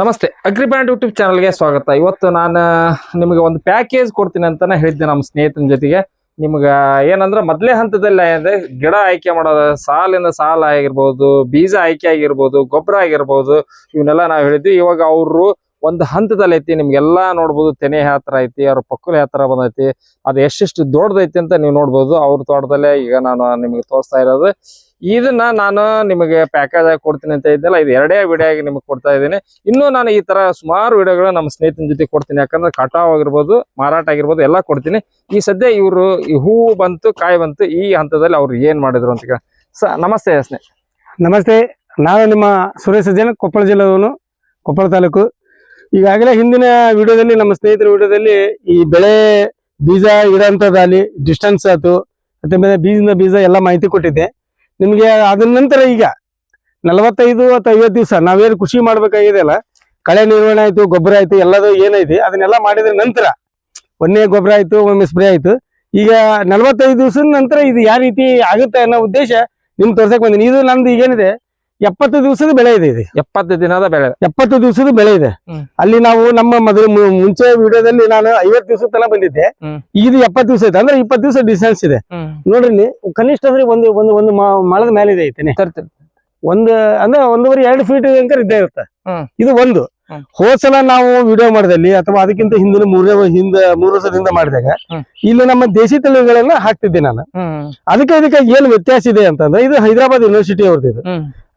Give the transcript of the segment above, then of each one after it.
ನಮಸ್ತೆ ಅಗ್ರಿಬ್ಯಾಂಡ್ ಯೂಟ್ಯೂಬ್ ಚಾನಲ್ಗೆ ಸ್ವಾಗತ. ಇವತ್ತು ನಾನು, ನಿಮಗೆ ಒಂದು ಪ್ಯಾಕೇಜ್ ಕೊಡ್ತೀನಿ ಅಂತಾನೆ ಹೇಳಿದ್ದೆ ನಮ್ಮ ಸ್ನೇಹಿತನ ಜೊತೆಗೆ. ನಿಮ್ಗೆ ಏನಂದ್ರೆ ಮೊದಲೇ ಹಂತದಲ್ಲಿ ಏನಂದ್ರೆ ಗಿಡ ಆಯ್ಕೆ ಮಾಡೋದು ಸಾಲಿಂದ ಸಾಲ ಆಗಿರ್ಬೋದು, ಬೀಜ ಆಯ್ಕೆ ಆಗಿರ್ಬೋದು, ಗೊಬ್ಬರ ಆಗಿರ್ಬೋದು, ಇವನ್ನೆಲ್ಲ ನಾವು ಹೇಳಿದ್ವಿ. ಇವಾಗ ಅವರು ಒಂದು ಹಂತದಲ್ಲಿ ಐತಿ, ನಿಮ್ಗೆಲ್ಲ ನೋಡ್ಬೋದು, ತೆನೆ ಥರ ಐತಿ, ಅವ್ರ ಪಕ್ಕಲ್ ಯಾವ ಥರ ಬಂದೈತಿ, ಅದು ಎಷ್ಟೆಷ್ಟು ದೊಡ್ಡದೈತಿ ಅಂತ ನೀವು ನೋಡ್ಬೋದು. ಅವ್ರ ತೋಟದಲ್ಲೇ ಈಗ ನಾನು ನಿಮಗೆ ತೋರಿಸ್ತಾ ಇರೋದು. ಇದನ್ನ ನಾನು ನಿಮಗೆ ಪ್ಯಾಕೇಜ್ ಆಗಿ ಕೊಡ್ತೀನಿ ಅಂತ ಇದ್ದಲ್ಲ, ಇದು ಎರಡೇ ವಿಡಿಯೋ ಆಗಿ ನಿಮಗೆ ಕೊಡ್ತಾ ಇದ್ದೀನಿ. ಇನ್ನೂ ನಾನು ಈ ತರ ಸುಮಾರು ವಿಡಿಯೋಗಳು ನಮ್ಮ ಸ್ನೇಹಿತನ ಜೊತೆ ಕೊಡ್ತೀನಿ, ಯಾಕಂದ್ರೆ ಕಟಾವ್ ಆಗಿರ್ಬೋದು, ಮಾರಾಟ ಆಗಿರ್ಬೋದು, ಎಲ್ಲ ಕೊಡ್ತೀನಿ. ಈ ಸದ್ಯ ಇವರು ಈ ಹೂವು ಬಂತು, ಕಾಯಿ ಬಂತು, ಈ ಹಂತದಲ್ಲಿ ಅವ್ರು ಏನ್ ಮಾಡಿದ್ರು ಅಂತ ಸ, ನಮಸ್ತೆ ಸ್ನೇಹ. ನಮಸ್ತೆ, ನಾನು ನಿಮ್ಮ ಸುರೇಶ್ ಜನ ಕೊಪ್ಪಳ ಜಿಲ್ಲೆಯವನು, ಕೊಪ್ಪಳ ತಾಲೂಕು. ಈಗಾಗಲೇ ಹಿಂದಿನ ವಿಡಿಯೋದಲ್ಲಿ, ನಮ್ಮ ಸ್ನೇಹಿತರ ವಿಡಿಯೋದಲ್ಲಿ ಈ ಬೆಳೆ ಬೀಜ ಇಡೋಂಥದ್ದಾಗಲಿ ಡಿಸ್ಟೆನ್ಸ್ ಆಯ್ತು, ಮತ್ತೆ ಮೇಲೆ ಬೀಜದಿಂದ ಬೀಜ ಎಲ್ಲ ಮಾಹಿತಿ ಕೊಟ್ಟಿದ್ದೆ. ನಿಮಗೆ ಅದ ನಂತರ ಈಗ ನಲವತ್ತೈದು ಅಥವಾ ಐವತ್ತು ದಿವಸ ನಾವೇನು ಕೃಷಿ ಮಾಡ್ಬೇಕಾಗಿದೆ ಅಲ್ಲ? ಕಳೆ ನಿರ್ವಹಣೆ ಆಯ್ತು, ಗೊಬ್ಬರ ಆಯ್ತು, ಎಲ್ಲದು ಏನೈತಿ, ಅದನ್ನೆಲ್ಲ ಮಾಡಿದ ನಂತರ ಒಂದೇ ಗೊಬ್ಬರ ಆಯ್ತು, ಒಮ್ಮೆ ಸ್ಪ್ರೇ ಆಯ್ತು. ಈಗ ನಲವತ್ತೈದು ದಿವಸದ ನಂತರ ಇದು ಯಾವ ರೀತಿ ಆಗುತ್ತೆ ಅನ್ನೋ ಉದ್ದೇಶ ನಿಮ್ಗೆ ತೋರ್ಸಕ್ ಬಂದೀನಿ. ಇದು ನಂದು ಈಗೇನಿದೆ ಎಪ್ಪತ್ತು ದಿವಸದ ಬೆಳೆ ಇದೆ ಇದು. ಎಪ್ಪತ್ತು ದಿನದ ಬೆಳೆ. ಎಪ್ಪತ್ತು ದಿವಸದ ಬೆಳೆ ಇದೆ. ಅಲ್ಲಿ ನಾವು ನಮ್ಮ ಮೊದಲು ಮುಂಚೆ ವಿಡಿಯೋದಲ್ಲಿ ನಾನು ಐವತ್ತು ದಿವಸ ತನಕ ಬಂದಿದ್ದೆ. ಇದು ಎಪ್ಪತ್ತು ದಿವಸ ಇದೆ ಅಂದ್ರೆ ಇಪ್ಪತ್ತು ದಿವಸ ಡಿಸ್ಟೆನ್ಸ್ ಇದೆ. ನೋಡ್ರಿ ಕನಿಷ್ಠ ಅಂದ್ರೆ ಒಂದು ಒಂದು ಒಂದು ಮಳದ ಮೇಲೆ ಇದೆ ಐತೆ ಒಂದು ಅಂದ್ರೆ ಒಂದೂವರೆ ಎರಡು ಫೀಟ್ ಅಂಕರ್ ಇದ್ದೇ ಇರುತ್ತೆ. ಇದು ಒಂದು. ಹೋದ್ಸಲ ನಾವು ವಿಡಿಯೋ ಮಾಡಿದಲ್ಲಿ ಅಥವಾ ಅದಕ್ಕಿಂತ ಹಿಂದಿನ ಮೂರನೇ ಹಿಂದ ಮೂರು ವರ್ಷದಿಂದ ಮಾಡಿದಾಗ. ಇಲ್ಲಿ ನಮ್ಮ ದೇಶಿ ತಳಿಗಳನ್ನ ಹಾಕ್ತಿದ್ದೆ ನಾನು. ಅದಕ್ಕೆ ಅದಕ್ಕೆ ಏನ್ ವ್ಯತ್ಯಾಸ ಇದೆ ಅಂತಂದ್ರೆ ಇದು ಹೈದರಾಬಾದ್ ಯೂನಿವರ್ಸಿಟಿ ಅವ್ರದ್ದು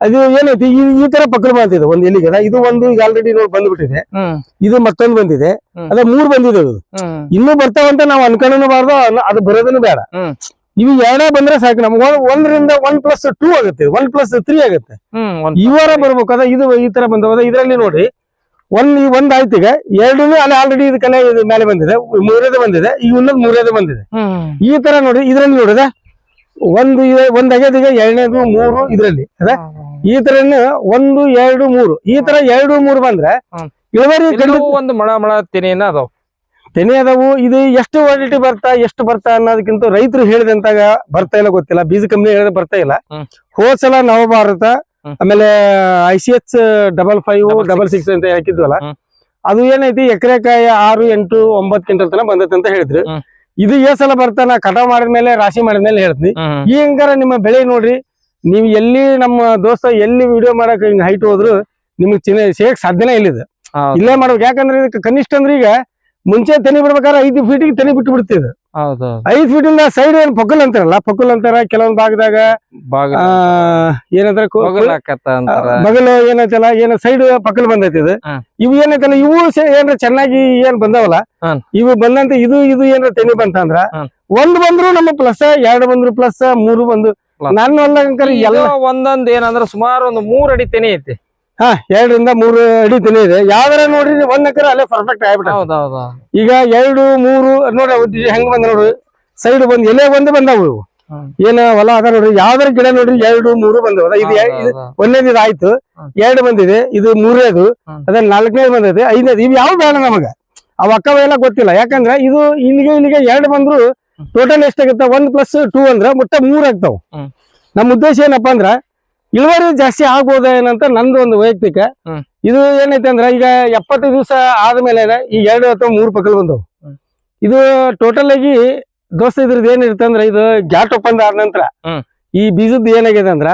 ಅದು ಏನೈತಿ ಈ ಈ ತರ ಪಕ್ಕದ ಬಂದಿದೆ ಒಂದ್ ಎಲ್ಲಿಗೆ ಇದು ಒಂದು ಈಗ ಆಲ್ರೆಡಿ ನೋಡಿ ಬಂದ್ಬಿಟ್ಟಿದೆ. ಇದು ಮತ್ತೊಂದು ಬಂದಿದೆ. ಅದ ಮೂರ್ ಬಂದಿದೆ ಇದು ಹ್ಮ್. ಇನ್ನೂ ಬರ್ತಾವಂತ ನಾವು ಬಾರ್ದು ಅದು ಬರೋದನ್ನು ಬೇಡ. ಇವು ಎರಡೇ ಬಂದ್ರೆ ಸಾಕು ನಮ್ಗೆ ಒಂದ್- ಒಂದರಿಂದ ಒನ್ ಪ್ಲಸ್ ಟೂ ಆಗುತ್ತೆ ಒನ್ ಪ್ಲಸ್ ತ್ರೀ ಆಗುತ್ತೆ. ಇವರ ಬರ್ಬೇಕು ಬರ್ಬೇಕಾದ್ರೆ ಇದು ಈ ತರ ಬಂದವ ಇದರಲ್ಲಿ ನೋಡಿ ಒಂದ್ ಈ ಒಂದ್ ಆಯ್ತು ಈಗ. ಎರಡು ಅಲ್ಲಿ ಆಲ್ರೆಡಿ ಇದಕ್ಕೆಲ್ಲ ಇದು ಮೇಲೆ ಬಂದಿದೆ ಮೂರೇದು ಬಂದಿದೆ ಈ ಇನ್ನೊಂದು ಮೂರೇದು ಬಂದಿದೆ. ಈ ತರ ನೋಡಿ ಇದ್ರಲ್ಲಿ ನೋಡಿದೆ? ಒಂದು ಒಂದ್ ಆಗ್ಯದ ಈಗ ಎರಡನೇದು ಮೂರು ಇದರಲ್ಲಿ ಅದ? ಈ ತರನು ಒಂದು ಎರಡು ಮೂರು. ಈ ತರ ಎರಡು ಮೂರು ಬಂದ್ರೆ. ಇಳುವರಿ ಒಂದು ಮಳ ಮಳ ತೆನೆನ ಅದಾವ. ತೆನೆ ಅದಾವು. ಇದು ಎಷ್ಟು ವಾಲಿಟಿ ಬರ್ತಾ ಎಷ್ಟು ಬರ್ತಾ ಅನ್ನೋದಕ್ಕಿಂತ ರೈತರು ಹೇಳಿದಂತಾಗ ಬರ್ತಾ ಇಲ್ಲ ಗೊತ್ತಿಲ್ಲ. ಬೀಜ ಕಂಪ್ನಿ ಹೇಳಿದ್ರೆ ಬರ್ತಾ ಇಲ್ಲ. ಹೋದ್ಸಲ ಹೋದ್ ಸಲ ನವಭಾರತ. ಆಮೇಲೆ I C H double five double six ಅಂತ ಹಾಕಿದ್ವಲ್ಲ? ಅದು ಏನೈತಿ ಎಕರೆಕಾಯಿ ಆರು ಎಂಟು ಒಂಬತ್ತು ಕ್ವಿಂಟಲ್ ತನಕ ಬಂದೈತೆ ಅಂತ ಹೇಳಿದ್ರು. ಇದು ಏ ಸಲ ಬರ್ತಾನ ಕಟಾವ್ ಮಾಡಿದ್ಮೇಲೆ ರಾಶಿ ಮಾಡಿದ್ಮೇಲೆ ಹೇಳ್ತೀನಿ. ಹ್ಮ್ ಈ ಹಂಗಾರ ನಿಮ್ಮ ಬೆಳೆ ನೋಡ್ರಿ ನೀವು ಎಲ್ಲಿ ನಮ್ಮ ದೋಸ್ತ ಎಲ್ಲಿ ವಿಡಿಯೋ ಮಾಡಕ್ ಹಿಂಗ್ ಹೈಟ್ ಹೋದ್ರು ನಿಮ್ಗೆ ಚಿನ್ನ ಸೇಕ್ ಸಾಧ್ಯನೇ ಇಲ್ಲ ಇಲ್ಲೇ ಮಾಡ್ಬೇಕು. ಯಾಕಂದ್ರೆ ಇದಕ್ಕೆ ಕನಿಷ್ಠ ಅಂದ್ರೆ ಈಗ ಮುಂಚೆ ತೆನಿ ಬಿಡ್ಬೇಕಾದ್ರೆ ಐದು ಫೀಟಿಗೆ ತೆನಿ ಬಿಟ್ಟು ಬಿಡ್ತಿದ್ದು. ಹೌದು ಫೀಟ್ ಇಂದ ಸೈಡ್ ಏನ್ ಪಕ್ಕಲ್ ಅಂತಾರಲ್ಲ ಪಕ್ಕಲ್ ಅಂತಾರ ಕೆಲವೊಂದ್ ಭಾಗದಾಗ ಏನಂದ್ರೆ ಏನಂತಾರ ಬಗಲು ಏನೈತಲ್ಲ ಏನ ಸೈಡ್ ಪಕ್ಕಲ್ ಬಂದೈತಿ ಇದು. ಇವು ಏನೈತಲ್ಲ ಇವು ಏನ್ರ ಚೆನ್ನಾಗಿ ಏನ್ ಬಂದವಲ್ಲ. ಇವು ಬಂದಂತ ಇದು ಇದು ಏನ್ರ ತೆನಿ ಬಂತಂದ್ರ ಅಂದ್ರ ಒಂದ್ ಬಂದ್ರು ನಮ್ಮ ಪ್ಲಸ್ ಎರಡು ಬಂದ್ರು ಪ್ಲಸ್ ಮೂರು ಬಂದು. ನನ್ನ ಎಲ್ಲ ಒಂದೊಂದ್ ಏನಂದ್ರ ಸುಮಾರು ಒಂದು ಮೂರ್ ಅಡಿ ತೆನಿ ಐತಿ. ಹಾ ಎರಡರಿಂದ ಮೂರು ಅಡಿ ದಿನ ಇದೆ. ಯಾವ್ದಾರ ನೋಡ್ರಿ ಒಂದ್ ಎಕರೆ ಅಲ್ಲೇ ಪರ್ಫೆಕ್ಟ್ ಆಗ್ಬಿಟ್ಟ ಹೌದೌದು. ಈಗ ಎರಡು ಮೂರು ನೋಡ್ರಿ ಹೆಂಗ್ ಬಂದ ನೋಡ್ರಿ ಸೈಡ್ ಬಂದ್ ಎಲೆ ಬಂದು ಬಂದಾವು ಇವು. ಏನ ಹೊಲ ಅದ ನೋಡ್ರಿ ಯಾವ್ದಾರ ಗಿಡ ನೋಡ್ರಿ ಎರಡು ಮೂರು ಬಂದವ. ಇದು ಎ- ಇದು ಆಯ್ತು ಎರಡು ಬಂದಿದೆ ಇದು ಮೂರನೇದು. ಅದೇ ನಾಲ್ಕನೇ ನಾಲ್ಕನೇದು ಬಂದಿದೆ ಐದನೇದು. ಇವ್ ಯಾವ ಬೇಡ ನಮಗ. ಅವ್ ಅಕ್ಕವ ಎಲ್ಲ ಗೊತ್ತಿಲ್ಲ. ಯಾಕಂದ್ರ ಇದು ಇಲ್ಲಿಗೆ ಇಲ್ಲಿಗೆ ಎರಡು ಬಂದ್ರು ಟೋಟಲ್ ಎಷ್ಟಾಗುತ್ತೆ? ಒಂದ್ ಪ್ಲಸ್ ಟೂ ಅಂದ್ರ ಮುಟ್ಟ ಮೂರ್ ಆಗ್ತಾವ. ನಮ್ಮ ಉದ್ದೇಶ ಏನಪ್ಪಾ ಅಂದ್ರ ಇಳುವರಿ ಜಾಸ್ತಿ ಆಗ್ಬೋದ ಏನಂತ ನಂದು ಒಂದು ವೈಯಕ್ತಿಕ. ಇದು ಏನೈತೆ ಅಂದ್ರೆ ಈಗ ಎಪ್ಪತ್ತು ದಿವಸ ಆದ್ಮೇಲೆ ಈಗ ಎರಡು ಅಥವಾ ಮೂರು ಪಕ್ಕಲ್ ಬಂದವು. ಇದು ಟೋಟಲ್ ಆಗಿ ದೋಸ್ತ ಇದ್ರದ್ದು ಏನಿರುತ್ತೆ ಅಂದ್ರೆ ಇದು ಗ್ಯಾಟ್ ಒಪ್ಪಂದ ಆದ ನಂತರ ಈ ಬೀಜದ್ದು ಏನಾಗಿದೆ ಅಂದ್ರ.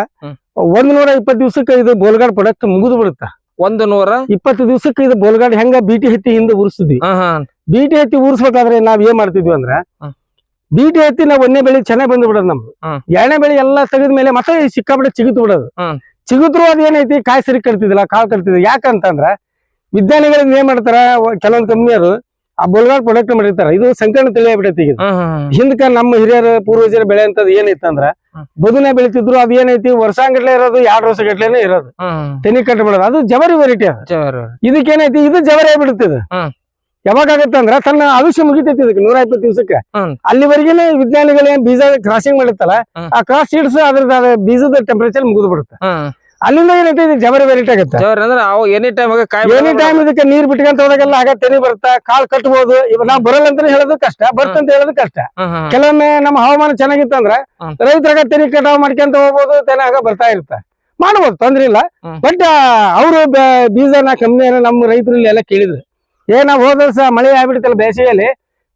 ಒಂದ್ ನೂರ ಇಪ್ಪತ್ತು ದಿವಸಕ್ಕೆ ಇದು ಬೋಲ್ಗಾಡ್ ಪ್ರಾಡಕ್ಟ್ ಮುಗಿದು ಬಿಡುತ್ತ? ಒಂದ್ ನೂರ? ಇಪ್ಪತ್ತು ದಿವಸಕ್ಕೆ ಇದು ಬೋಲ್ಗಾಡ್ ಹೆಂಗ ಬಿಟಿ ಹತ್ತಿ ಹಿಂದೆ ಉರ್ಸಿದ್ವಿ? ಬಿಟಿ ಹತ್ತಿ ಉರಿಸ್ಬೇಕಾದ್ರೆ ನಾವ್ ಏನ್ ಮಾಡ್ತಿದ್ವಿ ಅಂದ್ರ. ಬೀಟಿ ಎತ್ತಿ ನಾವು ಒಂದೇ ಬೆಳೆ ಚೆನ್ನಾಗಿ ಬಂದು ಬಿಡೋದು ನಮ್ದು. ಎರಡನೇ ಬೆಳೆ ಎಲ್ಲಾ ತೆಗೆದ ಮೇಲೆ ಮತ್ತೆ ಸಿಕ್ಕಾಬಿಟ್ಟೆ ಚಿಗುತ್ತು ಬಿಡೋದು. ಚಿಗುತ್ರು ಅದ್ ಏನೈತಿ ಕಾಯಿ ಸರಿ ಕಟ್ತಿದಿಲ್ಲ ಕಾಳು ಕಟ್ತಿದ್ವಿ ಯಾಕಂತಂದ್ರ ವಿಜ್ಞಾನಿಗಳಿಂದ ಏನ್ ಮಾಡ್ತಾರ ಕೆಲವೊಂದ್ ಕಂಪ್ನಿಯವರು ಆ ಬೋಲ್ಗಾರ್ ಪ್ರೊಡಕ್ಟ್ ಮಾಡಿರ್ತಾರ. ಇದು ಸಂಕರಣ ತಿಳಿಯಾಗ್ಬಿಟ್ಟೈತಿ ಈಗ. ಹಿಂದಕ ನಮ್ಮ ಹಿರಿಯರ ಪೂರ್ವಜರ ಬೆಳೆ ಅಂತದ್ ಏನೈತಂದ್ರ ಇತ್ತಂದ್ರ ಬದುನೆ ಬೆಳಿತಿದ್ರು ಅದ್ ಏನೈತಿ ವರ್ಷಾಂಗಟ್ಲೆ ಇರೋದು ಎರಡ್ ವರ್ಷ ಗಟ್ಲೆನೆ ಇರೋದು ತೆನಿ ಕಟ್ಟಬಿಡೋದು ಅದು ಜವರಿ ವೆರೈಟಿ ಅದು. ಇದಕ್ಕೇನೈತಿ ಇದು ಜವರಿ ಆಗ್ಬಿಡುತ್ತೆ ಇದು. ಯಾವಾಗ ಆಗತ್ತಂದ್ರ ತನ್ನ ಆಯುಷ್ಯ ಮುಗಿತೈತಿ ಇದಕ್ಕೆ ನೂರ ಇಪ್ಪತ್ತು ದಿವಸಕ್ಕೆ. ಅಲ್ಲಿವರೆಗೇನೆ ವಿಜ್ಞಾನಿಗಳು ಏನ್ ಬೀಜ ಕ್ರಾಸಿಂಗ್ ಮಾಡಿರ್ತಲ್ಲ ಆ ಕ್ರಾಸ್ ಸೀಡ್ಸ್ ಅದ್ರದ ಬೀಜದ ಟೆಂಪರೇಚರ್ ಮುಗಿದು ಬಿಡುತ್ತೆ. ಅಲ್ಲಿಂದ ಏನೈತೆ ಇದು ಜವರಿ ವೆರೈಟಿ ಆಗುತ್ತೆ. ಎನಿ ಟೈಮ್ ಎನಿ ಟೈಮ್ ಇದಕ್ಕೆ ನೀರ್ ಬಿಟ್ಕೊಂತ ಹೋದಾಗೆಲ್ಲ ಆಗ ತೆನಿ ಬರುತ್ತೆ ಕಾಲ್ ಕಟ್ಬಹುದು ನಾವ್ ಬರಲ್ಲ ಅಂತಾನೆ ಹೇಳೋದು ಕಷ್ಟ ಬರ್ತಂತ ಹೇಳೋದು ಕಷ್ಟ. ಕೆಲವೊಮ್ಮೆ ನಮ್ಮ ಹವಾಮಾನ ಚೆನ್ನಾಗಿತ್ತಂದ್ರ ಅಂದ್ರೆ ರೈತರಾಗ ತೆನಿ ಕಟಾವ್ ಮಾಡ್ಕೊಂತ ಹೋಗ್ಬೋದು ತೆನೆ ಆಗ ಬರ್ತಾ ಇರುತ್ತೆ. ಮಾಡ್ಬೋದು ತೊಂದ್ರೆ ಇಲ್ಲ. ಬಟ್ ಅವರು ಬೀಜನ ಕಮ್ಮಿ ನಮ್ಮ ರೈತರಲ್ಲಿ ಎಲ್ಲ ಕೇಳಿದ್ರು. ಏ ನಾವ್ ಹೋದ ಸಹ ಮಳೆ ಆಗ್ಬಿಡ್ತಲ್ಲ ಬೇಸಿಗೆಯಲ್ಲಿ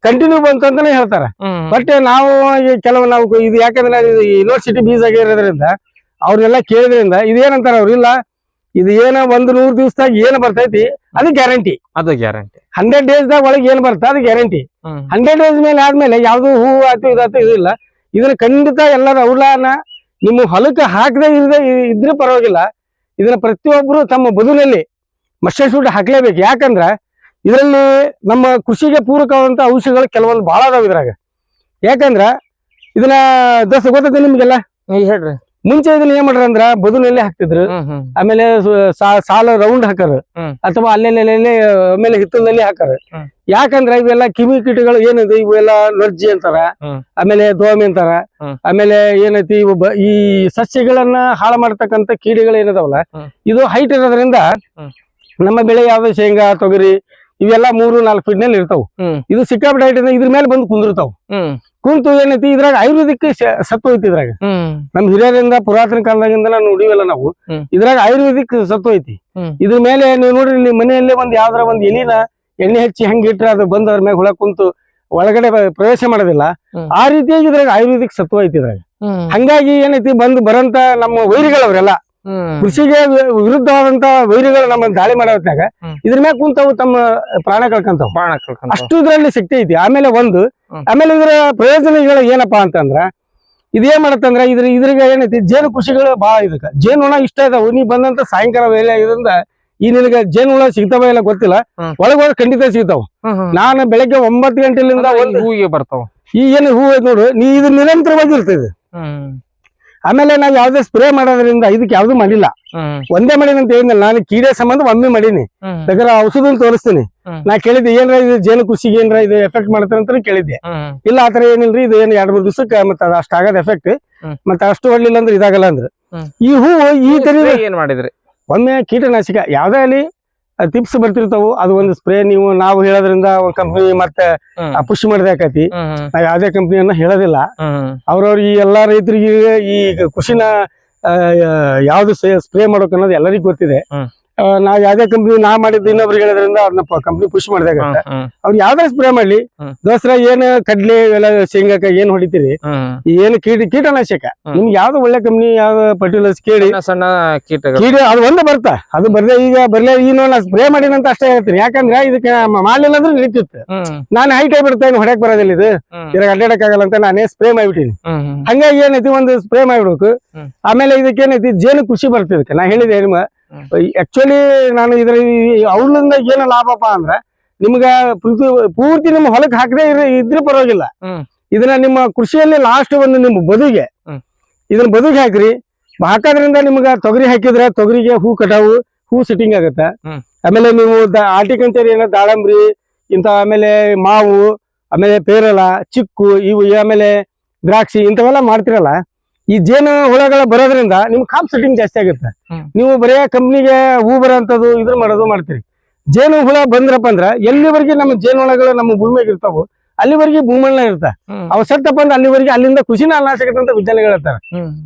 ಕಂಟಿನ್ಯೂ ಬಂತು ಅಂತಾನೆ ಹೇಳ್ತಾರೆ. ಬಟ್ ನಾವು ಈ ಕೆಲವು ನಾವು ಇದು ಯಾಕಂದ್ರೆ ಯೂನಿವರ್ಸಿಟಿ ಬೀಸ್ ಆಗಿರೋದ್ರಿಂದ ಅವ್ರನ್ನೆಲ್ಲ ಕೇಳಿದ್ರಿಂದ ಇದೇನಂತಾರ ಅವ್ರು ಇಲ್ಲ ಇದು ಏನ ಒಂದ್ ನೂರ್ ದಿವಸದಾಗ ಏನ್ ಬರ್ತೈತಿ ಅದು ಗ್ಯಾರಂಟಿ ಅದು ಗ್ಯಾರಂಟಿ ಹಂಡ್ರೆಡ್ ಡೇಸ್ ದಾಗ ಒಳಗೆ ಏನ್ ಬರ್ತಾ ಅದು ಗ್ಯಾರಂಟಿ ಹಂಡ್ರೆಡ್ ಡೇಸ್ ಮೇಲೆ ಆದ್ಮೇಲೆ ಯಾವ್ದು ಹೂ ಆಯ್ತು ಇದಾಯ್ತು ಇದು ಇಲ್ಲ. ಇದನ್ನ ಖಂಡಿತ ಎಲ್ಲರ ಔಲಾನ ನಿಮ್ಮ ಹೊಲಕ್ಕೆ ಹಾಕದೆ ಇರದೆ ಇದ್ರೆ ಪರವಾಗಿಲ್ಲ. ಇದನ್ನ ಪ್ರತಿಯೊಬ್ಬರು ತಮ್ಮ ಬದುನಲ್ಲಿ ಮಸ್ಟರ್ ಶೂಟ್ ಹಾಕ್ಲೇಬೇಕು. ಯಾಕಂದ್ರ ಇದರಲ್ಲಿ ನಮ್ಮ ಕೃಷಿಗೆ ಪೂರಕವಾದಂತ ಔಷಧಿಗಳು ಕೆಲವೊಂದು ಬಹಳ ಅದಾವ ಇದ್ರಾಗ. ಯಾಕಂದ್ರ ಇದನ್ನ ದೋಸ್ತ ಗೊತ್ತೈತೆ ನಿಮ್ಗೆಲ್ಲ? ಹೇಳ್ರಿ. ಮುಂಚೆ ಇದನ್ನ ಏನ್ ಮಾಡ್ರ ಅಂದ್ರ ಬದುನಲ್ಲಿ ಹಾಕ್ತಿದ್ರು. ಆಮೇಲೆ ಸಾಲ ರೌಂಡ್ ಹಾಕರು. ಅಥವಾ ಅಲ್ಲೆಲ್ಲೆಲ್ಲೆ ಆಮೇಲೆ ಹಿತ್ತಲಲ್ಲಿ ಹಾಕರು. ಯಾಕಂದ್ರ ಇವೆಲ್ಲ ಕಿವಿ ಕೀಟಗಳು ಏನಿದೆ ಇವೆಲ್ಲ ನರ್ಜಿ ಅಂತಾರ. ಆಮೇಲೆ ದೋಮೆ ಅಂತಾರ. ಆಮೇಲೆ ಏನೈತಿ ಇವು ಈ ಸಸ್ಯಗಳನ್ನ ಹಾಳು ಮಾಡ್ತಕ್ಕಂತ ಕೀಡೆಗಳು ಏನಿದಾವಲ್ಲ ಇದು ಹೈಟ್ ಇರೋದ್ರಿಂದ ನಮ್ಮ ಬೆಳೆ ಯಾವ್ದು ಶೇಂಗಾ ತೊಗರಿ ಇವೆಲ್ಲ ಮೂರು ನಾಲ್ಕು ಫೀಟ್ನಲ್ಲಿ ಇರ್ತಾವ. ಇದು ಸಿಕ್ಕಾಪಟ್ಟೆ ಹೈಟ್ ಇದ್ರ ಮೇಲೆ ಬಂದು ಕುಂದಿರ್ತಾವ. ಕುಂತು ಏನೈತಿ ಇದ್ರಾಗ ಆಯುರ್ವೇದಿಕ್ ಸತ್ವ ಐತಿ ಇದ್ರಾಗ. ನಮ್ ಹಿರಿಯರಿಂದ ಪುರಾತನ ಕಾಲದಾಗಿಂದ ನಾವು ನೋಡಿವಲ್ಲ ನಾವು. ಇದ್ರಾಗ ಆಯುರ್ವೇದಿಕ್ ಸತ್ವ ಐತಿ ಇದ್ರ ಮೇಲೆ ನೀವು ನೋಡ್ರಿ ಇಲ್ಲಿ ಮನೆಯಲ್ಲೇ ಒಂದ್ ಯಾವ್ದಾರ ಒಂದ್ ಎಲಿನ ಎಣ್ಣೆ ಹಚ್ಚಿ ಹೆಂಗ್ ಇಟ್ರೆ ಅದು ಬಂದ್ ಅದ್ರ ಮೇಲೆ ಹುಳ ಕುಂತು ಒಳಗಡೆ ಪ್ರವೇಶ ಮಾಡೋದಿಲ್ಲ. ಆ ರೀತಿಯಾಗಿ ಇದ್ರಾಗ ಆಯುರ್ವೇದಿಕ್ ಸತ್ವ ಐತಿ ಇದ್ರಾಗ. ಹಂಗಾಗಿ ಏನೈತಿ ಬಂದು ಬರಂತ ನಮ್ಮ ವೈರಿಗಳವ್ರೆಲ್ಲ ಕೃಷಿಗೆ ವಿರುದ್ಧವಾದಂತಹ ವಿರುದ್ಧವಾದಂತ ವೈರಿಗಳು ನಮ್ಮ ದಾಳಿ ಮಾಡೋದ್ನಾಗ ಹ್ಮ್. ಇದ್ರ ಮ್ಯಾಗ ಕುಂತವು ತಮ್ಮ ಪ್ರಾಣ ಕಳ್ಕೊಂತಾವ. ಪ್ರಾಣ ಕಳ್ಕೊಂತ ಅಷ್ಟು ಇದ್ರಲ್ಲಿ ಶಕ್ತಿ ಐತಿ. ಆಮೇಲೆ ಒಂದು ಆಮೇಲೆ ಇದರ ಪ್ರಯೋಜನಗಳು ಏನಪ್ಪಾ ಅಂತಂದ್ರ ಇದೇನ್ ಮಾಡತ್ತಂದ್ರ ಇದ್ರ ಇದ್ರಿಗೆ ಏನೈತಿ ಜೇನು ಕೃಷಿಗಳು ಬಹಳ ಇದಕ್ಕ. ಜೇನುಹುಳ ಇಷ್ಟ ಇದಾವು. ನೀ ಬಂದಂತ ಸಾಯಂಕಾಲ ವೇಳೆ ಇದರಿಂದ ಈ ನಿನಗೆ ಜೇನುಹುಳ ಸಿಗ್ತಾವ ಇಲ್ಲ ಗೊತ್ತಿಲ್ಲ. ಒಳಗೊಳಗೆ ಖಂಡಿತ ಸಿಗ್ತಾವ. ನಾನು ಬೆಳಗ್ಗೆ ಒಂಬತ್ತು ಗಂಟೆಲಿಂದ ಹೂವಿಗೆ ಬರ್ತಾವ. ಈ ಏನು ಹೂವು ನೋಡು ನೀ ಇದು ನಿರಂತರವಾಗಿ ಇರ್ತದೆ. ಆಮೇಲೆ ನಾವು ಯಾವ್ದೇ ಸ್ಪ್ರೇ ಮಾಡೋದ್ರಿಂದ ಇದಕ್ಕೆ ಯಾವ್ದು ಮಾಡಿಲ್ಲ. ಒಂದೇ ಮಾಡಿನ ಅಂತ ಏನಿಲ್ಲ ನಾನು ಕೀಡೆ ಸಂಬಂಧ ಒಮ್ಮೆ ಮಾಡೀನಿ. ಬೇಕಾದ್ರೆ ಔಷಧ ತೋರಿಸ್ತೀನಿ. ನಾ ಕೇಳಿದ್ದೆ ಏನ್ರ ಇದು ಜೇನು ಕೃಷಿಗೆ ಏನ್ರ ಇದು ಎಫೆಕ್ಟ್ ಮಾಡ್ತಾರೆ ಅಂತ ಕೇಳಿದ್ದೆ. ಇಲ್ಲ ಆತರ ಏನಿಲ್ರಿ ಇದು ಏನು ಎರಡ್ ಮೂರ್ ದಿವಸಕ್ಕೆ ಮತ್ತೆ ಅಷ್ಟ ಆಗದ ಎಫೆಕ್ಟ್. ಮತ್ತೆ ಅಷ್ಟು ಹೊಡ್ಲಿಲ್ಲ ಅಂದ್ರೆ ಇದಾಗಲ್ಲ ಅಂದ್ರೆ. ಈ ಹೂವು ಈ ತರ ಏನ್ ಮಾಡಿದ್ರಿ? ಒಮ್ಮೆ ಕೀಟನಾಶಕ ಯಾವ್ದೇ ಅಲ್ಲಿ ಟಿಪ್ಸ್ ಬರ್ತಿರ್ತಾವು. ಅದು ಒಂದು ಸ್ಪ್ರೇ ನೀವು ನಾವು ಹೇಳೋದ್ರಿಂದ ಒಂದ್ ಕಂಪ್ನಿ ಮತ್ತೆ ಪುಷ್ ಮಾಡ್ದಾಕತಿ ನಾವ್ ಯಾವ್ದೇ ಕಂಪ್ನಿಯನ್ನ ಹೇಳೋದಿಲ್ಲ. ಅವ್ರವ್ರ ಈ ಎಲ್ಲಾ ರೈತರಿಗೆ ಈ ಕೃಷಿನ ಯಾವ್ದು ಸ್ಪ್ರೇ ಮಾಡೋಕೆ ಅನ್ನೋದು ಎಲ್ಲರಿಗೂ ಗೊತ್ತಿದೆ. ನಾವ್ ಯಾವ್ದೇ ಕಂಪ್ನಿ ನಾ ಮಾಡಿದ್ದು ಇನ್ನೊಬ್ರಿಗೆ ಹೇಳೋದ್ರಿಂದ ಅವ್ರನ್ನ ಕಂಪ್ನಿ ಪುಷ್ ಮಾಡ್ದಾಗತ್ತೆ ಅವ್ರು ಯಾವ್ದೇ ಸ್ಪ್ರೇ ಮಾಡ್ಲಿ. ದೋಸ್ರ ಏನ್ ಕಡ್ಲೆ ಇವೆಲ್ಲ ಶೇಂಗಾಕ ಏನ್ ಹೊಡಿತೀರಿ? ಏನ್ ಕೀಟ ಕೀಟನಾಶಕ. ನಿಮ್ಗೆ ಯಾವ್ದು ಒಳ್ಳೆ ಕಂಪ್ನಿ ಯಾವ್ದು ಪರ್ಟಿಕ್ಯುಲರ್ಸ್ ಕೇಳಿ. ಸಣ್ಣ ಕೀಟಗಳು. ಕೀಟ ಅದು ಒಂದು ಬರ್ತಾ. ಅದು ಬರ್ದೇ ಈಗ ಬರ್ಲೇ ಈಗ ನಾ ಸ್ಪ್ರೇ ಮಾಡಿನಂತ ಅಷ್ಟೇ ಹೇಳ್ತೀನಿ. ಯಾಕಂದ್ರೆ ಇದಕ್ಕೆ ಮಾಡಲಿಲ್ಲ ಅಂದ್ರೆ ನಿಂತಿತ್ತು ನಾನು ಹೈಟ್ ಆಗಿಬಿಡ್ತೇನೆ ಹೊಡೆಯಕ್ ಬರೋದಿಲ್ಲ ಇದು. ಇದ್ರಾಗ ಅಡ್ಡಾಡಕ್ ಆಗಲ್ಲ ಅಂತ ನಾನೇ ಸ್ಪ್ರೇ ಮಾಡಿಬಿಟ್ಟಿನಿ. ಹಂಗಾಗಿ ಏನೈತಿ ಒಂದು ಸ್ಪ್ರೇ ಮಾಡ್ಬಿಡ್ಬೇಕು. ಆಮೇಲೆ ಇದಕ್ಕೆ ಏನೈತಿ ಜೇನು ಖುಷಿ ಬರ್ತಿದ್ದಕ್ಕೆ ನಾ ಹೇಳಿದೆ ನಿಮ್ಮ. ಆಕ್ಚುಲಿ ನಾನು ಇದ್ರ ಅವ್ರಿಂದ ಏನು ಲಾಭಪ್ಪ ಅಂದ್ರೆ ನಿಮ್ಗ ಪೂರ್ತಿ- ನಿಮ್ಮ ಹೊಲಕ್ಕೆ ಹಾಕದೆ ಇದ್ರೆ ಪರವಾಗಿಲ್ಲ. ಇದನ್ನ ನಿಮ್ಮ ಕೃಷಿಯಲ್ಲಿ ಲಾಸ್ಟ್ ಒಂದು ನಿಮ್ಮ ಬದುಗೆ. ಇದನ್ನ ಬದುಗೆ ಹಾಕ್ರಿ. ಹಾಕೋದ್ರಿಂದ ನಿಮ್ಗ ತೊಗರಿ ಹಾಕಿದ್ರೆ ತೊಗರಿಗೆ ಹೂ ಕಟಾವು ಹೂ ಸೆಟ್ಟಿಂಗ್ ಆಗತ್ತ. ಆಮೇಲೆ ನೀವು ಆರ್ಟಿಕಲ್ಚರ್ ಏನ ದಾಳಂಬ್ರಿ ಇಂತ ಆಮೇಲೆ ಮಾವು ಆಮೇಲೆ ಪೇರಲ ಚಿಕ್ಕು ಇವು ಆಮೇಲೆ ದ್ರಾಕ್ಷಿ ಇಂಥವೆಲ್ಲ ಮಾಡ್ತಿರಲ್ಲ. ಈ ಜೇನು ಹುಳಗಳ ಬರೋದ್ರಿಂದ ನಿಮ್ಗೆ ಕಾಪ್ ಸೆಟ್ಟಿಂಗ್ ಜಾಸ್ತಿ ಆಗುತ್ತೆ. ನೀವು ಬರೇ ಕಂಪ್ನಿಗೆ ಹೂ ಬರೋಂಥದ್ದು ಇದ್ರ ಮಾಡೋದು ಮಾಡ್ತೀರಿ. ಜೇನು ಹುಳ ಬಂದ್ರಪ್ಪ ಅಂದ್ರ ಎಲ್ಲಿವರೆಗೆ ನಮ್ಮ ಜೇನು ಹುಳಗಳು ನಮ್ಮ ಭೂಮಿಯಾಗ ಇರ್ತಾವು ಅಲ್ಲಿವರೆಗೆ ಭೂಮಣ್ಣ ಇರ್ತ ಅವ ಸತ್ತಪ್ಪ ಅಂದ್ರೆ ಅಲ್ಲಿವರೆಗೆ ಅಲ್ಲಿಂದ ಖುಷಿನ ಅನ್ನ ಅಂತ ವಿಜ್ಞಾನಿಗಳು ಹೇಳ್ತಾರೆ.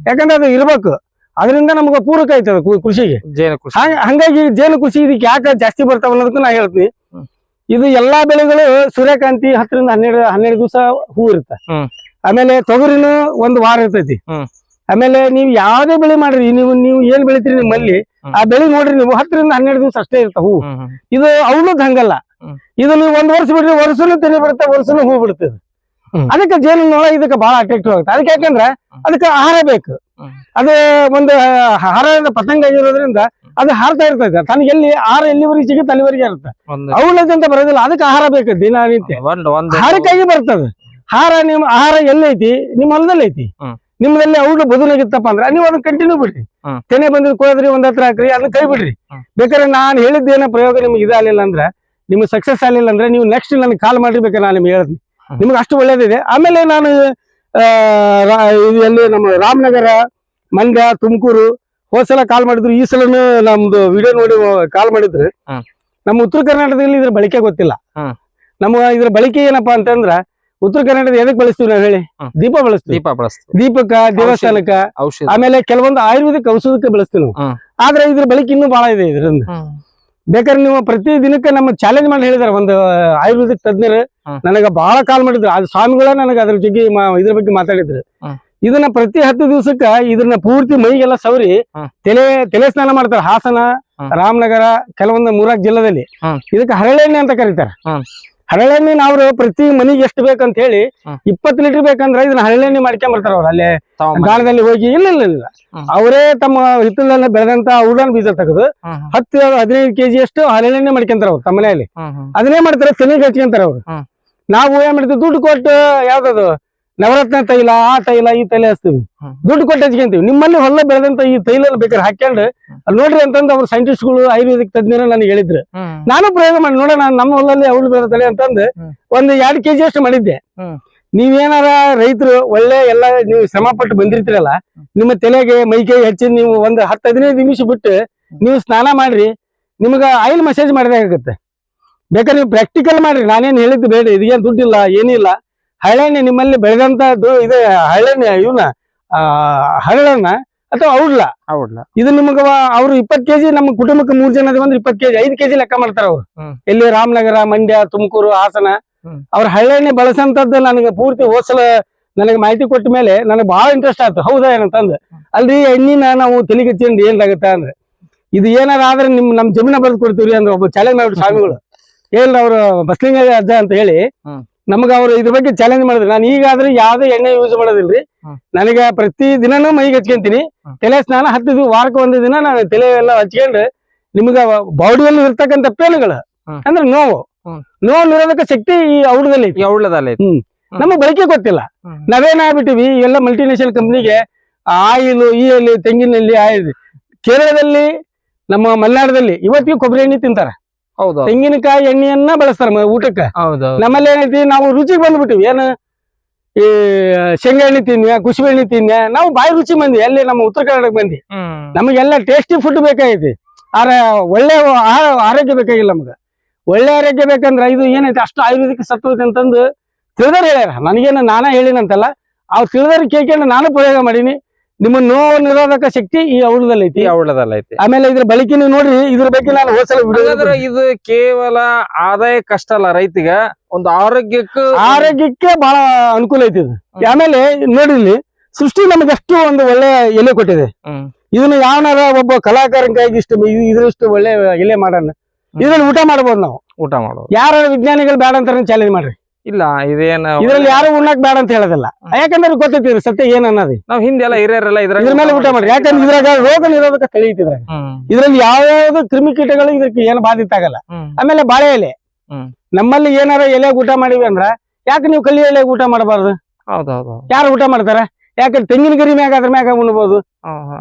ಯಾಕಂದ್ರೆ ಅದು ಇರ್ಬೇಕು. ಅದರಿಂದ ನಮ್ಗೆ ಪೂರಕ ಆಯ್ತದ ಕೃಷಿಗೆ. ಹಂಗಾಗಿ ಜೇನು ಕೃಷಿ ಇದಕ್ಕೆ ಯಾಕೆ ಜಾಸ್ತಿ ಬರ್ತಾವ ಅನ್ನೋದಕ್ಕೂ ನಾ ಹೇಳ್ತೀನಿ. ಇದು ಎಲ್ಲಾ ಬೆಳೆಗಳು ಸೂರ್ಯಕಾಂತಿ ಹತ್ತರಿಂದ ಹನ್ನೆರಡು ಹನ್ನೆರಡು ದಿವಸ ಹೂ ಇರುತ್ತೆ. ಆಮೇಲೆ ತೊಗರಿನೂ ಒಂದು ವಾರ ಇರ್ತೈತಿ. ಆಮೇಲೆ ನೀವು ಯಾವ್ದೇ ಬೆಳೆ ಮಾಡ್ರಿ ನೀವು ನೀವು ಏನ್ ಬೆಳಿತೀರಿ ನಿಮ್ಮಲ್ಲಿ. ಆ ಬೆಳೆ ನೋಡ್ರಿ ನೀವು ಹತ್ತರಿಂದ ಹನ್ನೆರಡು ದಿವಸ ಅಷ್ಟೇ ಇರ್ತಾವ ಹೂ ಇದು ಅವಳದ್ ಹಂಗಲ್ಲ. ಇದು ನೀವು ಒಂದ್ ವರ್ಷ ಬಿಡ್ರಿ ವರ್ಷನೂ ತೆನೆ ಬರುತ್ತೆ ವರ್ಷನೂ ಹೂ ಬಿಡುತ್ತೆ. ಅದಕ್ಕೆ ಜೇನು ನೋಡ ಇದಕ್ಕೆ ಬಹಳ ಅಟ್ರಾಕ್ಟಿವ್ ಆಗುತ್ತೆ. ಅದಕ್ಕೆ ಯಾಕಂದ್ರೆ ಅದಕ್ಕೆ ಆಹಾರ ಬೇಕು. ಅದು ಒಂದು ಆಹಾರದ ಪತಂಗ ಆಗಿರೋದ್ರಿಂದ ಅದು ಹಾರ್ತಾ ಇರ್ತೈತೆ. ತನಗೆ ಎಲ್ಲಿ ಆಹಾರ ಎಲ್ಲಿವರೆಗೆ ಸಿಗುತ್ತೆ ಅಲ್ಲಿವರೆಗೆ ಇರುತ್ತೆ. ಒಂದು ಅವಳದಂತ ಅಂತ ಬರೋದಿಲ್ಲ ಅದಕ್ಕೆ ಆಹಾರ ಬೇಕು ದಿನನಿತ್ಯ. ನಿಂತೆ ಆಹಾರಕ್ಕಾಗಿ ಬರ್ತದೆ. ಆಹಾರ ನಿಮ್ ಆಹಾರ ಎಲ್ಲೈತಿ ನಿಮ್ಮ ಹೊಲದಲ್ಲಿ ಐತಿ ಹ್ಮ್. ಔಟ್ ಬದಲಾಗಿತ್ತಪ್ಪ ಬದುನಾಗಿತ್ತಪ್ಪ ಅಂದ್ರೆ ನೀವು ಅದನ್ನ ಕಂಟಿನ್ಯೂ ಬಿಡ್ರಿ. ತೆನೆ ಬಂದಿದ್ ಕೊಡದ್ರಿ ಒಂದ್ ಹತ್ರ ಹಾಕ್ರಿ ಅದನ್ನ ಕೈ ಬಿಡ್ರಿ. ಬೇಕಾದ್ರೆ ನಾನು ಹೇಳಿದ್ದೇನೋ ಪ್ರಯೋಗ ನಿಮ್ಗೆ ಇದಾಗಲಿಲ್ಲ ಅಂದ್ರೆ ನಿಮ್ಗೆ ಸಕ್ಸಸ್ ಆಗಲಿಲ್ಲ ಅಂದ್ರೆ ನೀವು ನೆಕ್ಸ್ಟ್ ನನಗೆ ಕಾಲ್ ಮಾಡ್ರಿ ಬೇಕಾದ್ರೆ ನಾನು ನಿಮ್ಗೆ ಹೇಳ್ತೀನಿ ಹ್ಮ್. ನಿಮ್ಗೆ ಅಷ್ಟು ಒಳ್ಳೇದಿದೆ ಆಮೇಲೆ ನಾನು ಇಲ್ಲಿ ಎಲ್ಲಿ ನಮ್ಮ ರಾಮನಗರ ಮಂಡ್ಯ ತುಮಕೂರು ಹೋದ್ಸಲ ಕಾಲ್ ಮಾಡಿದ್ರು ಈ ಸಲನು ನಮ್ದು ವಿಡಿಯೋ ನೋಡಿ ಕಾಲ್ ಮಾಡಿದ್ರು ನಮ್ಮ ಉತ್ತರ ಕರ್ನಾಟಕದಲ್ಲಿ ಇದ್ರ ಬಳಕೆ ಗೊತ್ತಿಲ್ಲ. ನಮ್ಮ ಇದ್ರ ಬಳಕೆ ಏನಪ್ಪಾ ಅಂತಂದ್ರ ಉತ್ತರ ಕರ್ನಾಟಕದ ಎದಕ್ ಬಳಸ್ತೀವಿ ನಾವು ಹೇಳಿ? ದೀಪ ಬಳಸ್ತೀವಿ. ದೀಪ ಬಳಸ್ತೀವಿ. ದೀಪಕ್ಕ ದೇವಸ್ಥಾನಕ್ಕ ಔಷಧ ಆಮೇಲೆ ಕೆಲವೊಂದು ಆಯುರ್ವೇದಿಕ್ ಔಷಧಕ್ಕೆ ಬಳಸ್ತೀವಿ ನಾವು. ಆದ್ರೆ ಇದ್ರ ಬಳಕೆ ಇನ್ನೂ ಬಹಳ ಇದೆ ಇದರಿಂದ. ಬೇಕಾದ್ರೆ ನೀವು ಪ್ರತಿ ದಿನಕ್ಕೆ ನಮ್ಮ ಚಾಲೆಂಜ್ ಮಾಡಿ ಹೇಳಿದಾರೆ ಒಂದು ಆಯುರ್ವೇದಿಕ್ ತಜ್ಞರು. ನನಗೆ ಬಹಳ ಕಾಲ್ ಮಾಡಿದ್ರು. ಅದು ಸ್ವಾಮಿಗಳ ನನಗೆ ಅದ್ರ ಜೊತೆ ಇದ್ರ ಬಗ್ಗೆ ಮಾತಾಡಿದ್ರು. ಇದನ್ನ ಪ್ರತಿ ಹತ್ತು ದಿವಸಕ್ಕ ಇದನ್ನ ಪೂರ್ತಿ ಮೈಗೆಲ್ಲ ಸವರಿ. ತಲೆ ತಲೆ ಸ್ನಾನ ಮಾಡ್ತಾರೆ. ಹಾಸನ ರಾಮನಗರ ಕೆಲವೊಂದು ಮೂರಾಕ್ ಜಿಲ್ಲೆದಲ್ಲಿ. ಇದಕ್ಕೆ ಹರಳೆಣ್ಣೆ ಅಂತ ಕರೀತಾರೆ. ಹರಳೆಣ್ಣೆ ಅವ್ರು ಪ್ರತಿ ಮನಿಗೆ ಎಷ್ಟು ಬೇಕಂತ ಹೇಳಿ. ಇಪ್ಪತ್ತು ಲೀಟರ್ ಬೇಕಂದ್ರೆ ಇದನ್ನ ಹರಳೆಣ್ಣೆ ಮಾಡ್ಕೊಂಡ್ ಬರ್ತಾರ ಅವ್ರು. ಅಲ್ಲೇ ಗಾಣದಲ್ಲಿ ಹೋಗಿ ಇಲ್ಲ ಇಲ್ಲ ಇಲ್ಲ. ಅವರೇ ತಮ್ಮ ಹಿತ್ತಲಲ್ಲಿ ಬೆಳೆದಂತ ಔಡಾನ್ ಬೀಜ ತೆಗೆದು ಹತ್ತು ಹದಿನೈದು ಕೆಜಿ ಅಷ್ಟು ಹರಳೆಣ್ಣೆ ಮಾಡ್ಕೊಂತಾರ ಅವ್ರು ತಮ್ಮ ಮನೆಯಲ್ಲಿ. ಅದನ್ನೇ ಮಾಡ್ತಾರೆ ತಲೆಗೆ ಹಚ್ಕೊಂತಾರ ಅವ್ರು. ನಾವು ಏನ್ ಮಾಡ್ತೀವಿ ದುಡ್ಡು ಕೊಟ್ಟು ಯಾವ್ದದು? ನವರತ್ನ ತೈಲ ಆ ತೈಲ ಈ ತೈಲ ಹಚ್ತೀವಿ. ದುಡ್ಡು ಕೊಟ್ಟು ಹಚ್ಕೊಂತೀವಿ. ನಿಮ್ಮಲ್ಲಿ ಹೊಲ ಬೆಳೆದಂತ ಈ ತೈಲ ಬೇಕಾದ್ರೆ ಹಾಕೊಂಡು ಅಲ್ಲಿ ನೋಡ್ರಿ ಅಂತಂದ್ ಅವ್ರ ಸೈಂಟಿಸ್ಟ್ಗಳು ಆಯುರ್ವೇದಿಕ್ ತಜ್ಞರು ನನಗೆ ಹೇಳಿದ್ರು. ನಾನು ಪ್ರಯೋಗ ಮಾಡಿ ನೋಡೋಣ ನಮ್ಮ ಹೊಲದಲ್ಲಿ ಅವಳು ಬೆಳೆದ ತಲೆ ಅಂತಂದು. ಒಂದು ಎರಡು ಕೆಜಿ ಅಷ್ಟು ಮಾಡಿದ್ದೆ. ನೀವೇನಾರ ರೈತರು ಒಳ್ಳೆ ಎಲ್ಲ ನೀವು ಶ್ರಮ ಪಟ್ಟು ಬಂದಿರ್ತೀರಲ್ಲ ನಿಮ್ಮ ತಲೆಗೆ ಮೈಕೈ ಹಚ್ಚಿ ನೀವು ಒಂದು ಹತ್ತು ಹದಿನೈದು ನಿಮಿಷ ಬಿಟ್ಟು ನೀವು ಸ್ನಾನ ಮಾಡ್ರಿ ನಿಮಗ ಆಯಿಲ್ ಮಸಾಜ್ ಮಾಡಿದಾಗುತ್ತೆ ಬೇಕಾದ್ರೆ ನೀವು ಪ್ರಾಕ್ಟಿಕಲ್ ಮಾಡ್ರಿ. ನಾನೇನು ಹೇಳಿದ್ದು ಬೇಡ ಇದೇನ್ ದುಡ್ಡಿಲ್ಲ ಏನಿಲ್ಲ. ಹಳೆಣ್ಣೆ ನಿಮ್ಮಲ್ಲಿ ಬೆಳೆದಂತ ಇದೆ ಇವನ್ನ ಆ ಹರಳನ್ನ ಅಥವಾ ಔಡ್ಲ? ಔಡ್ಲ. ಇದು ನಿಮಗ ಅವ್ರು ಇಪ್ಪತ್ ಕೆಜಿ ನಮ್ಮ ಕುಟುಂಬಕ್ಕೆ ಮೂರ್ ಜನ ಬಂದ್ರೆ ಇಪ್ಪತ್ ಕೆಜಿ ಐದು ಕೆಜಿ ಲೆಕ್ಕ ಮಾಡ್ತಾರ ಅವ್ರು. ಇಲ್ಲಿ ಎಲ್ಲಿ ರಾಮನಗರ ಮಂಡ್ಯ ತುಮಕೂರು ಹಾಸನ. ಅವ್ರ ಹಳ್ಳೆಣ್ಣೆ ಬಳಸಂತದ್ದು ನನಗೆ ಪೂರ್ತಿ ಹೋಸಲ ನನಗೆ ಮಾಹಿತಿ ಕೊಟ್ಟ ಮೇಲೆ ನನಗೆ ಬಹಳ ಇಂಟ್ರೆಸ್ಟ್ ಆಯ್ತು. ಹೌದಾ ಏನಂತಂದ್ ಅಲ್ರಿ ಎಣ್ಣಿನ ನಾವು ತಲೆಗೆ ಏನ್ ಏನಾಗತ್ತ ಅಂದ್ರೆ. ಇದು ಏನಾರ ಆದ್ರೆ ನಿಮ್ ನಮ್ ಜಮೀನ ಬರೆದು ಕೊಡ್ತೀವಿ ಅಂದ್ರೆ ಒಬ್ಬ ಚಾಲೆಂಜ್ ಸ್ವಾಮಿಗಳು. ಏನ್ರ ಅವ್ರು ಬಸ್ಲಿಂಗ ಅಜ್ಜ ಅಂತ ಹೇಳಿ. ನಮ್ಗ ಅವ್ರು ಇದ್ರ ಬಗ್ಗೆ ಚಾಲೆಂಜ್ ಮಾಡಿದ್ರು ನಾನು ಈಗಾದ್ರೆ ಯಾವ್ದೇ ಎಣ್ಣೆ ಯೂಸ್ ಮಾಡೋದಿಲ್ರಿ. ನನಗೆ ಪ್ರತಿ ದಿನನೂ ಮೈಗೆ ಹಚ್ಕೊಂತೀನಿ. ತಲೆ ಸ್ನಾನ ಹತ್ತಿದ್ವಿ ವಾರಕ್ಕೆ ಒಂದು ದಿನ ನಾನು ತಲೆ ಎಲ್ಲ ಹಚ್ಕೊಂಡು ನಿಮ್ಗ ಬಾಡಿಯಲ್ಲಿ ಇರ್ತಕ್ಕಂಥ ಪೇನುಗಳು. ಅಂದ್ರೆ ನೋವು. ನೋವು ನಿರೋಧಕ ಶಕ್ತಿ ಈ ಔಡದಲ್ಲಿ ಔಡದಲ್ಲಿ ಹ್ಮ್ ನಮಗೆ ಬಳಕೆ ಗೊತ್ತಿಲ್ಲ. ನಾವೇನಾಗ್ಬಿಟ್ಟಿವಿ ಎಲ್ಲ ಮಲ್ಟಿನೇಷನಲ್ ಕಂಪ್ನಿಗೆ ಆಯಿಲ್ ಈ ಎಲ್ಲಿ ತೆಂಗಿನಲ್ಲಿ ಆಯಿಲ್ ಕೇರಳದಲ್ಲಿ ನಮ್ಮ ಮಲೆನಾಡದಲ್ಲಿ ಇವತ್ತಿಗೂ ಕೊಬ್ಬರಿ ಎಣ್ಣೆ ತಿಂತಾರ ಹೌದು ತೆಂಗಿನಕಾಯಿ ಎಣ್ಣೆಯನ್ನ ಬಳಸ್ತಾರ ಊಟಕ್ಕೆ. ಹೌದು ನಮ್ಮಲ್ಲಿ ಏನೈತಿ ನಾವು ರುಚಿಗೆ ಬಂದ್ಬಿಟ್ಟಿವಿ. ಏನು ಈ ಶೇಂಗಾ ಎಣ್ಣೆ ತಿನ್ಯ ಕುಸುಬೆ ಎಣ್ಣೆ ತಿನ್ಯ ನಾವು ಬಾಯಿ ರುಚಿ ಮಂದಿ ಎಲ್ಲಿ ನಮ್ಮ ಉತ್ತರ ಕರ್ನಾಟಕ ಮಂದಿ ನಮಗೆಲ್ಲ ಟೇಸ್ಟಿ ಫುಡ್ ಬೇಕಾಗೈತಿ. ಆದ್ರೆ ಒಳ್ಳೆ ಆಹಾರ ಆರೋಗ್ಯ ಬೇಕಾಗಿಲ್ಲ ನಮ್ಗೆ. ಒಳ್ಳೆ ಆರೋಗ್ಯ ಬೇಕಂದ್ರ ಇದು ಏನೈತಿ ಅಷ್ಟು ಆಯುರ್ವೇದಿಕ್ ಸತ್ವ ಐತಿ ಅಂತಂದು ತಿಳಿದರ್ ಹೇಳ್ಯಾರ. ನನಗೇನು ನಾನೇ ಹೇಳಿನಂತಲ್ಲ. ಅವ್ರು ತಿಳಿದರ್ ಕೇಳ್ಕೊಂಡು ನಾನು ಪ್ರಯೋಗ ಮಾಡೀನಿ. ನಿಮ್ಮ ನೋವು ನಿರೋಧಕ ಶಕ್ತಿ ಈ ಔಳದಲ್ಲಿ ಐತಿ ಐತಿ ಆಮೇಲೆ ಇದ್ರ ಬಳಿಕೆ ನೀವು ನೋಡ್ರಿ ಇದ್ರ ಬಗ್ಗೆ ನಾನು ಹೋಸಲ ಇದು ಕೇವಲ ಆದಾಯ ಕಷ್ಟ ಅಲ್ಲ ರೈತಿಗ? ಒಂದು ಆರೋಗ್ಯಕ್ಕೆ ಆರೋಗ್ಯಕ್ಕೆ ಬಹಳ ಅನುಕೂಲ ಐತಿ ಇದು. ಆಮೇಲೆ ನೋಡಿ ಇಲ್ಲಿ ಸೃಷ್ಟಿ ನಮ್ಗೆ ಅಷ್ಟು ಒಂದು ಒಳ್ಳೆ ಎಲೆ ಕೊಟ್ಟಿದೆ. ಇದನ್ನ ಯಾವನಾರ ಒಬ್ಬ ಕಲಾಕಾರನ ಕೈಗೆ ಇಷ್ಟು ಇದ್- ಇದ್ರಷ್ಟು ಒಳ್ಳೆ ಎಲೆ ಮಾಡೋಣ. ಇದನ್ನ ಊಟ ಮಾಡ್ಬೋದು ನಾವು. ಊಟ ಮಾಡೋದು. ಯಾರ ವಿಜ್ಞಾನಿಗಳು ಬೇಡ ಅಂತಾರ ಚಾಲೆಂಜ್ ಮಾಡ್ರಿ. ಇಲ್ಲ ಇದೇನ ಇದ್ರಲ್ಲಿ ಯಾರು ಉಣ್ಣಕ್ ಬೇಡ ಅಂತ ಹೇಳೋದಿಲ್ಲ. ಯಾಕಂದ್ರೆ ಗೊತ್ತೈತಿ ಸತ್ಯ ಏನ್ ಅನ್ನೋದು ನಾವ್ ಹಿಂದೆಲ್ಲ ಹಿರಿಯರೆಲ್ಲ ಇದ್ರ ಇದ್ರ ಮೇಲೆ ಊಟ ಮಾಡಿ ಯಾಕಂದ್ರೆ ಇದ್ರಾಗ ರೋಗ ನಿರೋಧಕ ಕಳೀತಿದ್ರ ಇದ್ರಲ್ಲಿ ಯಾವ್ದು ಯಾವ್ಯಾವ್ದು ಕ್ರಿಮಿಕೀಟಗಳು ಇದಕ್ಕೆ ಏನು ಬಾಧಿತ ಆಗಲ್ಲ ಆಮೇಲೆ ಬಾಳೆ ಎಲೆ. ನಮ್ಮಲ್ಲಿ ಏನಾರ ಎಲೆ ಊಟ ಮಾಡಿವಿ ಅಂದ್ರ ಯಾಕೆ ನೀವು ಕಲ್ಲಿ ಎಲೆ ಊಟ ಮಾಡಬಾರ್ದು? ಹೌದೌದು. ಯಾರು ಊಟ ಮಾಡ್ತಾರ? ಯಾಕಂದ್ರೆ ತೆಂಗಿನ ಗರಿ ಮ್ಯಾಗ ಅದ್ರ ಮ್ಯಾಗ ಉಣ್ಬೋದು?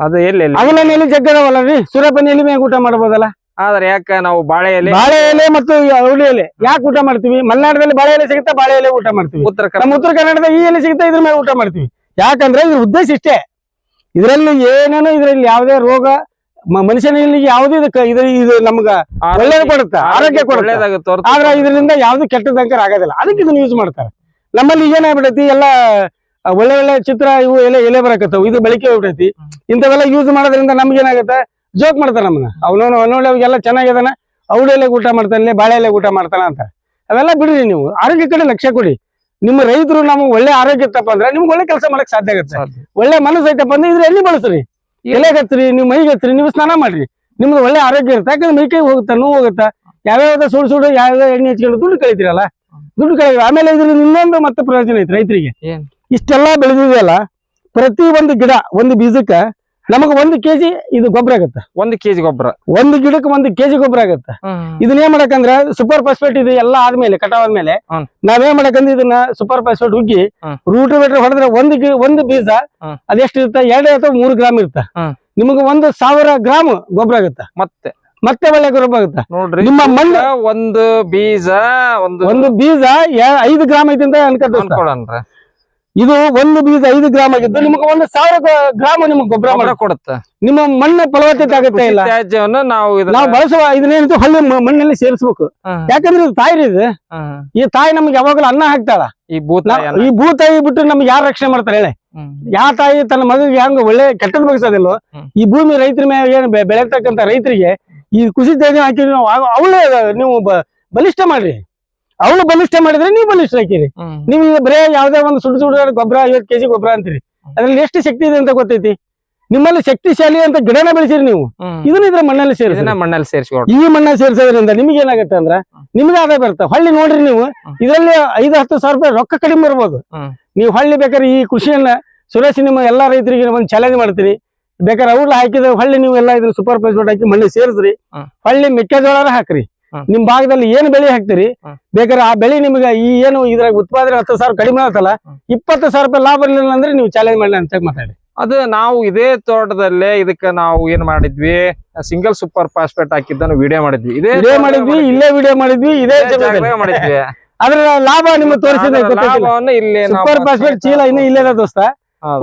ಅದು ಎಲ್ಲಿ ಎಲ್ಲಿ? ಅವನ ಎಲೆ ಜಗ್ಗದವಲ್ಲ ರೀ? ಸೂರ್ಯಪಾನ ಎಲ್ಲಿ ಮ್ಯಾಗ ಊಟ ಮಾಡ್ಬೋದಲ್ಲ? ಆದ್ರೆ ಯಾಕ ನಾವು ಬಾಳೆ ಎಲೆ ಬಾಳೆ ಎಲೆ ಮತ್ತು ಹುಳಿ ಎಲೆ. ಯಾಕೆ ಊಟ ಮಾಡ್ತೀವಿ? ಮಲೆನಾಡದಲ್ಲಿ ಬಾಳೆ ಎಲೆ ಸಿಗುತ್ತೆ? ಬಾಳೆ ಎಲೆ ಊಟ ಮಾಡ್ತೀವಿ. ಉತ್ತರ ನಮ್ಮ ಉತ್ತರ ಕರ್ನಾಟಕದ ಈ ಎಲೆ ಸಿಗುತ್ತೆ? ಇದ್ರ ಮೇಲೆ ಊಟ ಮಾಡ್ತೀವಿ. ಯಾಕಂದ್ರೆ ಇದ್ರ ಉದ್ದೇಶ ಇಷ್ಟೇ. ಇದರಲ್ಲಿ ಏನೇನು ಇದರಲ್ಲಿ ಯಾವುದೇ ರೋಗ ಮನುಷ್ಯನಲ್ಲಿ ಯಾವುದೇ ಇದಕ್ಕೆ ಇದು ಇದು ನಮ್ಗ ಒಳ್ಳೇದು ಕೊಡುತ್ತೆ ಆರೋಗ್ಯ ಕೊಡುತ್ತೆ. ಆದ್ರೆ ಇದರಿಂದ ಯಾವ್ದು ಕೆಟ್ಟದಂಕರ ಆಗೋದಿಲ್ಲ. ಅದಕ್ಕೆ ಇದನ್ನ ಯೂಸ್ ಮಾಡ್ತಾರೆ. ನಮ್ಮಲ್ಲಿ ಏನಾಗ್ಬಿಡೈತಿ ಎಲ್ಲ ಒಳ್ಳೆ ಒಳ್ಳೆ ಚಿತ್ರ ಇವು ಎಲೆ ಎಲೆ ಬರಕತ್ತವು. ಇದು ಬಳಕೆ ಹೋಗ್ಬಿಟ್ಟೈತಿ ಇಂಥವೆಲ್ಲ ಯೂಸ್ ಮಾಡೋದ್ರಿಂದ ನಮ್ಗೆ ಏನಾಗುತ್ತೆ ಜೋಕ್ ಮಾಡ್ತಾರೆ ನಮ್ಮನ್ನ. ಅವನವನು ಅವನೋಳೆ ಎಲ್ಲ ಚೆನ್ನಾಗಿದಾನ ಎಲೆ ಊಟ ಮಾಡ್ತಾನೆ ಬಾಳೆ ಎಲೆ ಊಟ ಮಾಡ್ತಾನ ಅಂತ. ಅವೆಲ್ಲ ಬಿಡ್ರಿ ನೀವು. ಆರೋಗ್ಯ ಕಡೆ ಲಕ್ಷ್ಯ ಕೊಡಿ. ನಿಮ್ಮ ರೈತರು ನಮ್ಗೆ ಒಳ್ಳೆ ಆರೋಗ್ಯ ಇತ್ತಪ್ಪ ಅಂದ್ರೆ ನಿಮ್ಗೆ ಒಳ್ಳೆ ಕೆಲಸ ಮಾಡಕ್ ಸಾಧ್ಯ ಆಗುತ್ತೆ. ಒಳ್ಳೆ ಮನಸ್ಸು ಐತಪ್ಪ ಅಂದ್ರೆ ಇದ್ರ ಎಲ್ಲಿ ಬಳಸ್ರಿ? ಎಲೆಗತ್ರಿ ನೀವು ಮೈಗೆ ಹಚ್ಚ್ರಿ ನೀವು ಸ್ನಾನ ಮಾಡ್ರಿ. ನಿಮ್ದು ಒಳ್ಳೆ ಆರೋಗ್ಯ ಇರುತ್ತೆ. ಯಾಕಂದ್ರೆ ಮೈ ಕೈ ಹೋಗುತ್ತಾ ನೋವು ಹೋಗುತ್ತಾ? ಯಾವ್ಯಾವ ಸುಡು ಸುಡು ಯಾವ್ಯಾವ ಎಣ್ಣೆ ಹಚ್ಕೊಂಡು ದುಡ್ಡು ಕಳಿತೀರಲ್ಲ? ದುಡ್ಡು ಕಳಿ ಆಮೇಲೆ ಇದ್ರಿಂದ ಇನ್ನೊಂದು ಮತ್ತೆ ಪ್ರಯೋಜನ ಐತಿ ರೈತರಿಗೆ. ಇಷ್ಟೆಲ್ಲ ಬೆಳೆದಿದೆಯಲ್ಲ ಪ್ರತಿ ಒಂದು ಗಿಡ ಒಂದು ಬೀಜಕ್ಕ ನಮಗ ಒಂದು ಕೆಜಿ ಇದು ಗೊಬ್ಬರ ಆಗತ್ತ. ಒಂದ್ ಕೆಜಿ ಗೊಬ್ಬರ. ಒಂದು ಗಿಡಕ್ಕೆ ಒಂದು ಕೆಜಿ ಗೊಬ್ಬರ ಆಗತ್ತ. ಇದನ್ನ ಏನ್ ಮಾಡಕಂದ್ರ ಸೂಪರ್ ಫಾಸ್ಫೇಟ್ ಇದು ಎಲ್ಲಾ ಆದ್ಮೇಲೆ ಕಟಾವ್ ಆದ್ಮೇಲೆ ನಾವೇ ನಾವೇನ್ ಮಾಡಕಂದ್ರೆ ಇದನ್ನ ಸೂಪರ್ ಫಾಸ್ಫೇಟ್ ಉಗ್ಗಿ ರೂಟರ್ ರೂಟ್ ವೇಟರ್ ಹೊಡೆದ್ರೆ ಒಂದು ಒಂದು ಬೀಜ. ಅದೆಷ್ಟು ಇರುತ್ತೆ? ಎರಡು ಅಥವಾ ಮೂರು ಗ್ರಾಮ್ ಇರುತ್ತೆ? ನಿಮಗ ಒಂದು ಸಾವಿರ ಗ್ರಾಮ್ ಗೊಬ್ಬರ ಆಗುತ್ತೆ. ಮತ್ತೆ. ಮತ್ತೆ ಒಳ್ಳೆ ಗೊಬ್ಬರ ಆಗುತ್ತೆ. ನೋಡ್ರಿ ನಿಮ್ಮ ಮಣ್ಣು ಒಂದು ಬೀಜ ಒಂದು ಒಂದು ಬೀಜ ಐದು ಗ್ರಾಮ್ ಐತಿ ಅಂತ ಅನ್ಕೊಂತ ಇದು ಒಂದು ಬೀಜ ಐದು ಗ್ರಾಮ್ ಆಗಿದ್ದು ನಿಮಗೆ ಒಂದು ಸಾವಿರ ಗ್ರಾಮ ನಿಮ್ಗೆ ಗೊಬ್ಬರ ಕೊಡುತ್ತೆ. ನಿಮ್ಮ ಮಣ್ಣ ಫಲವತ್ತತೆ ಆಗುತ್ತೆ ಇಲ್ಲ. ತ್ಯಾಜ್ಯವನ್ನು ನಾವು ನಾವು ಬಳಸುವ ಇದನ್ನೇನಿತ್ತು ಹಳ್ಳಿ ಮಣ್ಣಲ್ಲಿ ಸೇರಿಸ್ಬೇಕು. ಯಾಕಂದ್ರೆ ಇದು ತಾಯಿ ಇದು. ಈ ತಾಯಿ ನಮ್ಗೆ ಯಾವಾಗಲೂ ಅನ್ನ ಹಾಕ್ತಾಳ. ಈ ಭೂತ ಈ ಭೂತಾಯಿ ಬಿಟ್ಟು ನಮ್ಗೆ ಯಾರು ರಕ್ಷಣೆ ಮಾಡ್ತಾರೆ ಹೇಳಿ. ಯಾವ ತಾಯಿ ತನ್ನ ಮಗುವಿಗೆ ಹೆಂಗ ಒಳ್ಳೆ ಕೆಟ್ಟದ್ ಬಗ್ಸೋದಿಲ್ಲ ಈ ಭೂಮಿ ರೈತರ ಮೇಲೆ ಏನು ಬೆಳೆತಕ್ಕಂತ ರೈತರಿಗೆ ಈ ಕೃಷಿ ತ್ಯಾಜ್ಯ ಹಾಕಿದ್ರೆ ನಾವು ಅವಳೇ ನೀವು ಬಲಿಷ್ಠ ಮಾಡ್ರಿ. ಅವಳು ಬಲಿಷ್ಠ ಮಾಡಿದ್ರೆ ನೀವು ಬಲಿಷ್ಠ ಹಾಕಿರಿ ನೀವು ಬರೇ ಯಾವ್ದೇ ಒಂದು ಸುಡು ಸುಡ ಗೊಬ್ಬರ ಐವತ್ತು ಕೆಜಿ ಗೊಬ್ಬರ ಅಂತೀರಿ. ಅದ್ರಲ್ಲಿ ಎಷ್ಟು ಶಕ್ತಿ ಇದೆ ಅಂತ ಗೊತ್ತೈತಿ? ನಿಮ್ಮಲ್ಲಿ ಶಕ್ತಿಶಾಲಿ ಅಂತ ಗಿಡನ ಬೆಳೆಸಿರಿ ನೀವು. ಇದನ್ನ ಇದ್ರ ಮಣ್ಣಲ್ಲಿ ಸೇರಿಸಿ. ಮಣ್ಣಲ್ಲಿ ಸೇರಿಸ್ಕೊಡ್ರಿ ಈ ಮಣ್ಣಲ್ಲಿ ಸೇರಿಸೋದ್ರಿಂದ ನಿಮ್ಗೆ ಏನಾಗುತ್ತೆ ಅಂದ್ರ ನಿಮ್ಗೆ ಆದಾಯ ಬರುತ್ತೆ. ಹೊಳ್ಳಿ ನೋಡ್ರಿ ನೀವು. ಇದರಲ್ಲಿ ಐದು ಹತ್ತು ಸಾವಿರ ರೂಪಾಯಿ ರೊಕ್ಕ ಕಡಿಮೆ ಬರ್ಬೋದು. ನೀವು ಹೊಳ್ಳಿ ಬೇಕಾದ್ರೆ ಈ ಕೃಷಿಯನ್ನ ಸುರೇಶ್ ನಿಮ್ಮ ಎಲ್ಲಾ ರೈತರಿಗೆ ಒಂದು ಚಾಲೆಂಜ್ ಮಾಡ್ತೀರಿ. ಬೇಕಾದ್ರೆ ಅವ್ರಲ್ಲಿ ಹಾಕಿದ್ರೆ ಹೊಳ್ಳಿ ನೀವು ಎಲ್ಲ ಇದ್ರ ಸೂಪರ್ ಫಾಸ್ಫೇಟ್ ಹಾಕಿ ಮಣ್ಣಿಗೆ ಸೇರಿಸ್ರಿ ಹಳ್ಳಿ ಮೆಕ್ಕೆಜೋಳ ಹಾಕ್ರಿ. ನಿಮ್ ಭಾಗದಲ್ಲಿ ಏನ್ ಬೆಳೆ ಹಾಕ್ತಿರಿ. ಬೇಕಾದ್ರೆ ಆ ಬೆಳೆ ನಿಮ್ಗೆ ಈ ಏನು ಇದ್ರಾಗ ಉತ್ಪಾದನೆ ಹತ್ತು ಸಾವಿರ ಕಡಿಮೆ ಆಗುತ್ತಲ್ಲ. ಇಪ್ಪತ್ತು ಸಾವಿರ ರೂಪಾಯಿ ಲಾಭ ಇರಲಿಲ್ಲ ಅಂದ್ರೆ ನೀವು ಚಾಲೆಂಜ್ ಮಾಡಿ ಅಂತ ಮಾತಾಡಿ. ಅದು ನಾವು ಇದೇ ತೋಟದಲ್ಲೇ ಇದಕ್ಕ ನಾವು ಏನ್ ಮಾಡಿದ್ವಿ? ಸಿಂಗಲ್ ಸೂಪರ್ ಫಾಸ್ಫೇಟ್ ಹಾಕಿದ್ದನ್ನು ವಿಡಿಯೋ ಮಾಡಿದ್ವಿ. ಇದೇ ಇದೇ ಮಾಡಿದ್ವಿ ಇಲ್ಲೇ ವಿಡಿಯೋ ಮಾಡಿದ್ವಿ ಇದೇ ಮಾಡಿದ್ವಿ. ಅದ್ರ ಲಾಭ ನಿಮ್ಗೆ ತೋರಿಸಿದ್ರೆ ಲಾಭವನ್ನು ಇಲ್ಲಿ ಸೂಪರ್ ಫಾಸ್ಫೇಟ್ ಚೀಲ ಇನ್ನೂ ಇಲ್ಲೇ ದೋಸ್ತ.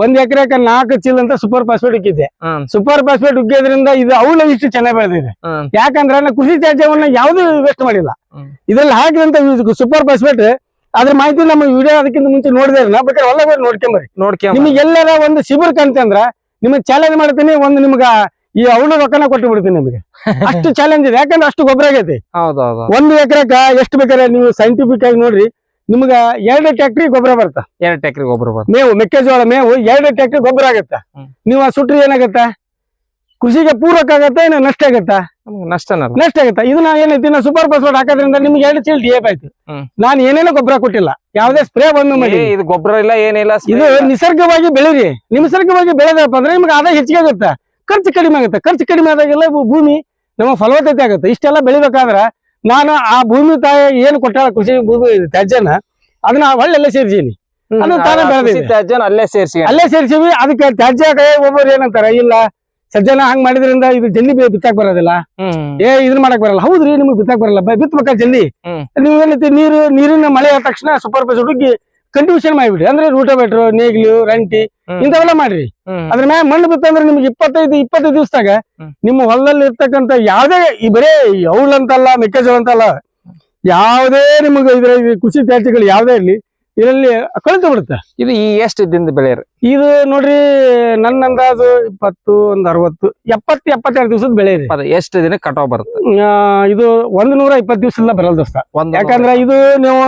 ಒಂದ್ ಎಕರೆಕ ನಾಲ್ಕು ಚೀಲ ಅಂತ ಸೂಪರ್ ಫಾಸ್ಫೇಟ್ ಉಕ್ಕಿದೆ. ಸೂಪರ್ ಫಾಸ್ಫೇಟ್ ಉಕ್ಕಿದ್ರಿಂದ ಇದು ಅವಳ ಇಷ್ಟು ಚೆನ್ನಾಗಿ ಬೆಳೆದಿದೆ. ಯಾಕಂದ್ರೆ ನಾ ಕೃಷಿ ತ್ಯಾಜ್ಯವನ್ನ ಯಾವ್ದು ವೇಸ್ಟ್ ಮಾಡಿಲ್ಲ. ಇದ್ರಲ್ಲಿ ಹಾಕಿದಂತ ಸೂಪರ್ ಫಾಸ್ಫೇಟ್ ಅದ್ರ ಮಾಹಿತಿ ನಮ್ಮ ವಿಡಿಯೋ ಅದಕ್ಕಿಂತ ಮುಂಚೆ ನೋಡಿದ್ರೆ ಬೇಕಾದ್ರೆ ಹೊಲ ಬೇರೆ ನೋಡ್ಕೊಂಬರಿ ನೋಡ್ಕ ನಿಮಗೆ ಎಲ್ಲರ ಒಂದು ಶಿಬಿರ್ ಕಂತಂದ್ರ ನಿಮಗೆ ಚಾಲೆಂಜ್ ಮಾಡ್ತೀನಿ ಒಂದು ನಿಮ್ಗ ಈ ಅವಳು ರೊಕ್ಕನ ಕೊಟ್ಟು ಬಿಡ್ತೀನಿ ನಿಮಗೆ. ಅಷ್ಟು ಚಾಲೆಂಜ್ ಇದೆ. ಯಾಕಂದ್ರೆ ಅಷ್ಟು ಗೊಬ್ಬರ ಆಗೈತಿ. ಒಂದು ಎಕರೆಕ ಎಷ್ಟು ಬೇಕಾದ್ರೆ ನೀವು ಸೈಂಟಿಫಿಕ್ ಆಗಿ ನೋಡ್ರಿ. ನಿಮ್ಗ ಎರಡು ಟ್ಯಾಕ್ಟ್ರಿ ಗೊಬ್ಬರ ಬರುತ್ತೆ? ಎರಡು ಟ್ಯಾಕ್ಟ್ರಿ ಗೊಬ್ಬರ ಬರ್ತ ಮೇವು ಮೆಕ್ಕೆಜೋಳ ಮೇವು ಎರಡು ಟ್ಯಾಕ್ಟ್ರಿ ಗೊಬ್ಬರ ಆಗತ್ತ? ನೀವು ಆ ಸುಟ್ರಿ ಏನಾಗತ್ತ? ಕೃಷಿಗೆ ಪೂರಕ ಆಗತ್ತ ಏನು ನಷ್ಟ ಆಗತ್ತ? ನಷ್ಟ ನಷ್ಟ ಆಗತ್ತ? ಇದನ್ನ ಏನೈತಿ ನಾ ಸೂಪರ್ ಫಾಸ್ಫೇಟ್ ಹಾಕೋದ್ರಿಂದ ನಿಮ್ಗೆ ಎರಡು ಚೀಲ ಡಿಎಪ್ ಆಯ್ತು. ನಾನು ಏನೇನೋ ಗೊಬ್ಬರ ಕೊಟ್ಟಿಲ್ಲ. ಯಾವ್ದೇ ಸ್ಪ್ರೇ ಬಂದು ಮಾಡಿ. ಇದು ಗೊಬ್ಬರ ಇಲ್ಲ ಏನಿಲ್ಲ ಇದು ನಿಸರ್ಗವಾಗಿ ಬೆಳೀರಿ. ನಿಸರ್ಗವಾಗಿ ಬೆಳೆದಪ್ಪ ಅಂದ್ರೆ ನಿಮ್ಗೆ ಆದಾಯ ಹೆಚ್ಚಿಗೆ ಆಗುತ್ತೆ. ಖರ್ಚು ಕಡಿಮೆ ಆಗುತ್ತೆ. ಖರ್ಚು ಕಡಿಮೆ ಆದಾಗೆಲ್ಲ ಭೂಮಿ ನಮ್ಮ ಫಲವತ್ತತೆ ಆಗುತ್ತೆ. ಇಷ್ಟೆಲ್ಲ ಬೆಳಿಬೇಕಾದ್ರ ನಾನು ಆ ಭೂಮಿ ತಾಯಿ ಏನು ಕೊಟ್ಟಾಳ ಕೃಷಿ ಭೂಮಿ ತ್ಯಾಜ್ಯನ ಅದನ್ನ ಒಳ್ಳೆಲ್ಲ ಸೇರಿಸೀನಿ ಅದು ತಾನೇ ಬೆಳೆದಿದೆ. ಅಲ್ಲೇ ಸೇರಿಸಿ ಅಲ್ಲೇ ಸೇರಿಸಿವಿ ಅದಕ್ಕೆ ತ್ಯಾಜ್ಯ ಕೈ ಒಬ್ಬರು ಏನಂತಾರ ಇಲ್ಲ ಸಜ್ಜನ ಹಂಗ್ ಮಾಡಿದ್ರಿಂದ ಇದು ಜಲ್ದಿ ಬಿತ್ತಾಕ್ ಬರೋದಿಲ್ಲ. ಏ ಇದನ್ನ ಮಾಡಕ್ ಬರಲ್ಲ. ಹೌದ್ರಿ ನಿಮ್ಗೆ ಬಿತ್ತಾಕ್ ಬರಲ್ಲ. ಬಿತ್ಬೇಕಾ ಬಿತ್ತಬೇಕಾ ಜಲ್ದಿ ನೀವ್ ನೀವು ಏನೈತಿ ನೀರು ನೀರಿನ ಮಳೆ ಆದ ತಕ್ಷಣ ಸೂಪರ್ ಪೇಸ್ ಹುಡುಗಿ ಕಂಟ್ರಿಬ್ಯೂಷನ್ ಮಾಡಿಬಿಡ್ರಿ. ಅಂದ್ರೆ ರೂಟೋಬೇಟ್ರು ನೇಗಿಲು ರಂಟಿ. ಇಂಥವೆಲ್ಲ ಮಾಡ್ರಿ. ಅದ್ರ ಮ್ಯಾಗ ಮಣ್ಣು ಬಿತ್ತಂದ್ರೆ ನಿಮ್ಗೆ ಇಪ್ಪತ್ತೈದು ಇಪ್ಪತ್ತೈದು ದಿವಸದಾಗ ನಿಮ್ಮ ಹೊಲದಲ್ಲಿ ಇರ್ತಕ್ಕಂತ ಯಾವ್ದೇ ಈ ಬರೇ ಅವಳು ಅಂತಲ್ಲ ಮೆಕ್ಕೆಜೋಳ ಅಂತಲ್ಲ ಯಾವುದೇ ನಿಮಗೆ ಇದ್ರ ಕೃಷಿ ತ್ಯಾಜ್ಯಗಳು ಯಾವ್ದೇ ಇರ್ಲಿ ಇದರಲ್ಲಿ ಕಳಿತು ಬಿಡುತ್ತೆ ಇದು ಈ ಎಷ್ಟು ದಿನದ ಬೆಳೆ ಇದು ನೋಡ್ರಿ ನನ್ನ ಅಂದಾಜು ಇಪ್ಪತ್ತು ಒಂದ್ ಅರವತ್ತು ಎಪ್ಪತ್ತು ಎಪ್ಪತ್ತೆರಡು ದಿವಸದ ಬೆಳೆ ಇದೆ ಅದ ಎಷ್ಟು ದಿನ ಕಟಾವ್ ಬರುತ್ತೆ? ಇದು ಒಂದ್ ನೂರ ಇಪ್ಪತ್ತು ದಿವಸ ಬರಲ್ಲ ದೋಸ್ತ. ಒಂದು ಯಾಕಂದ್ರೆ ಇದು ನೀವು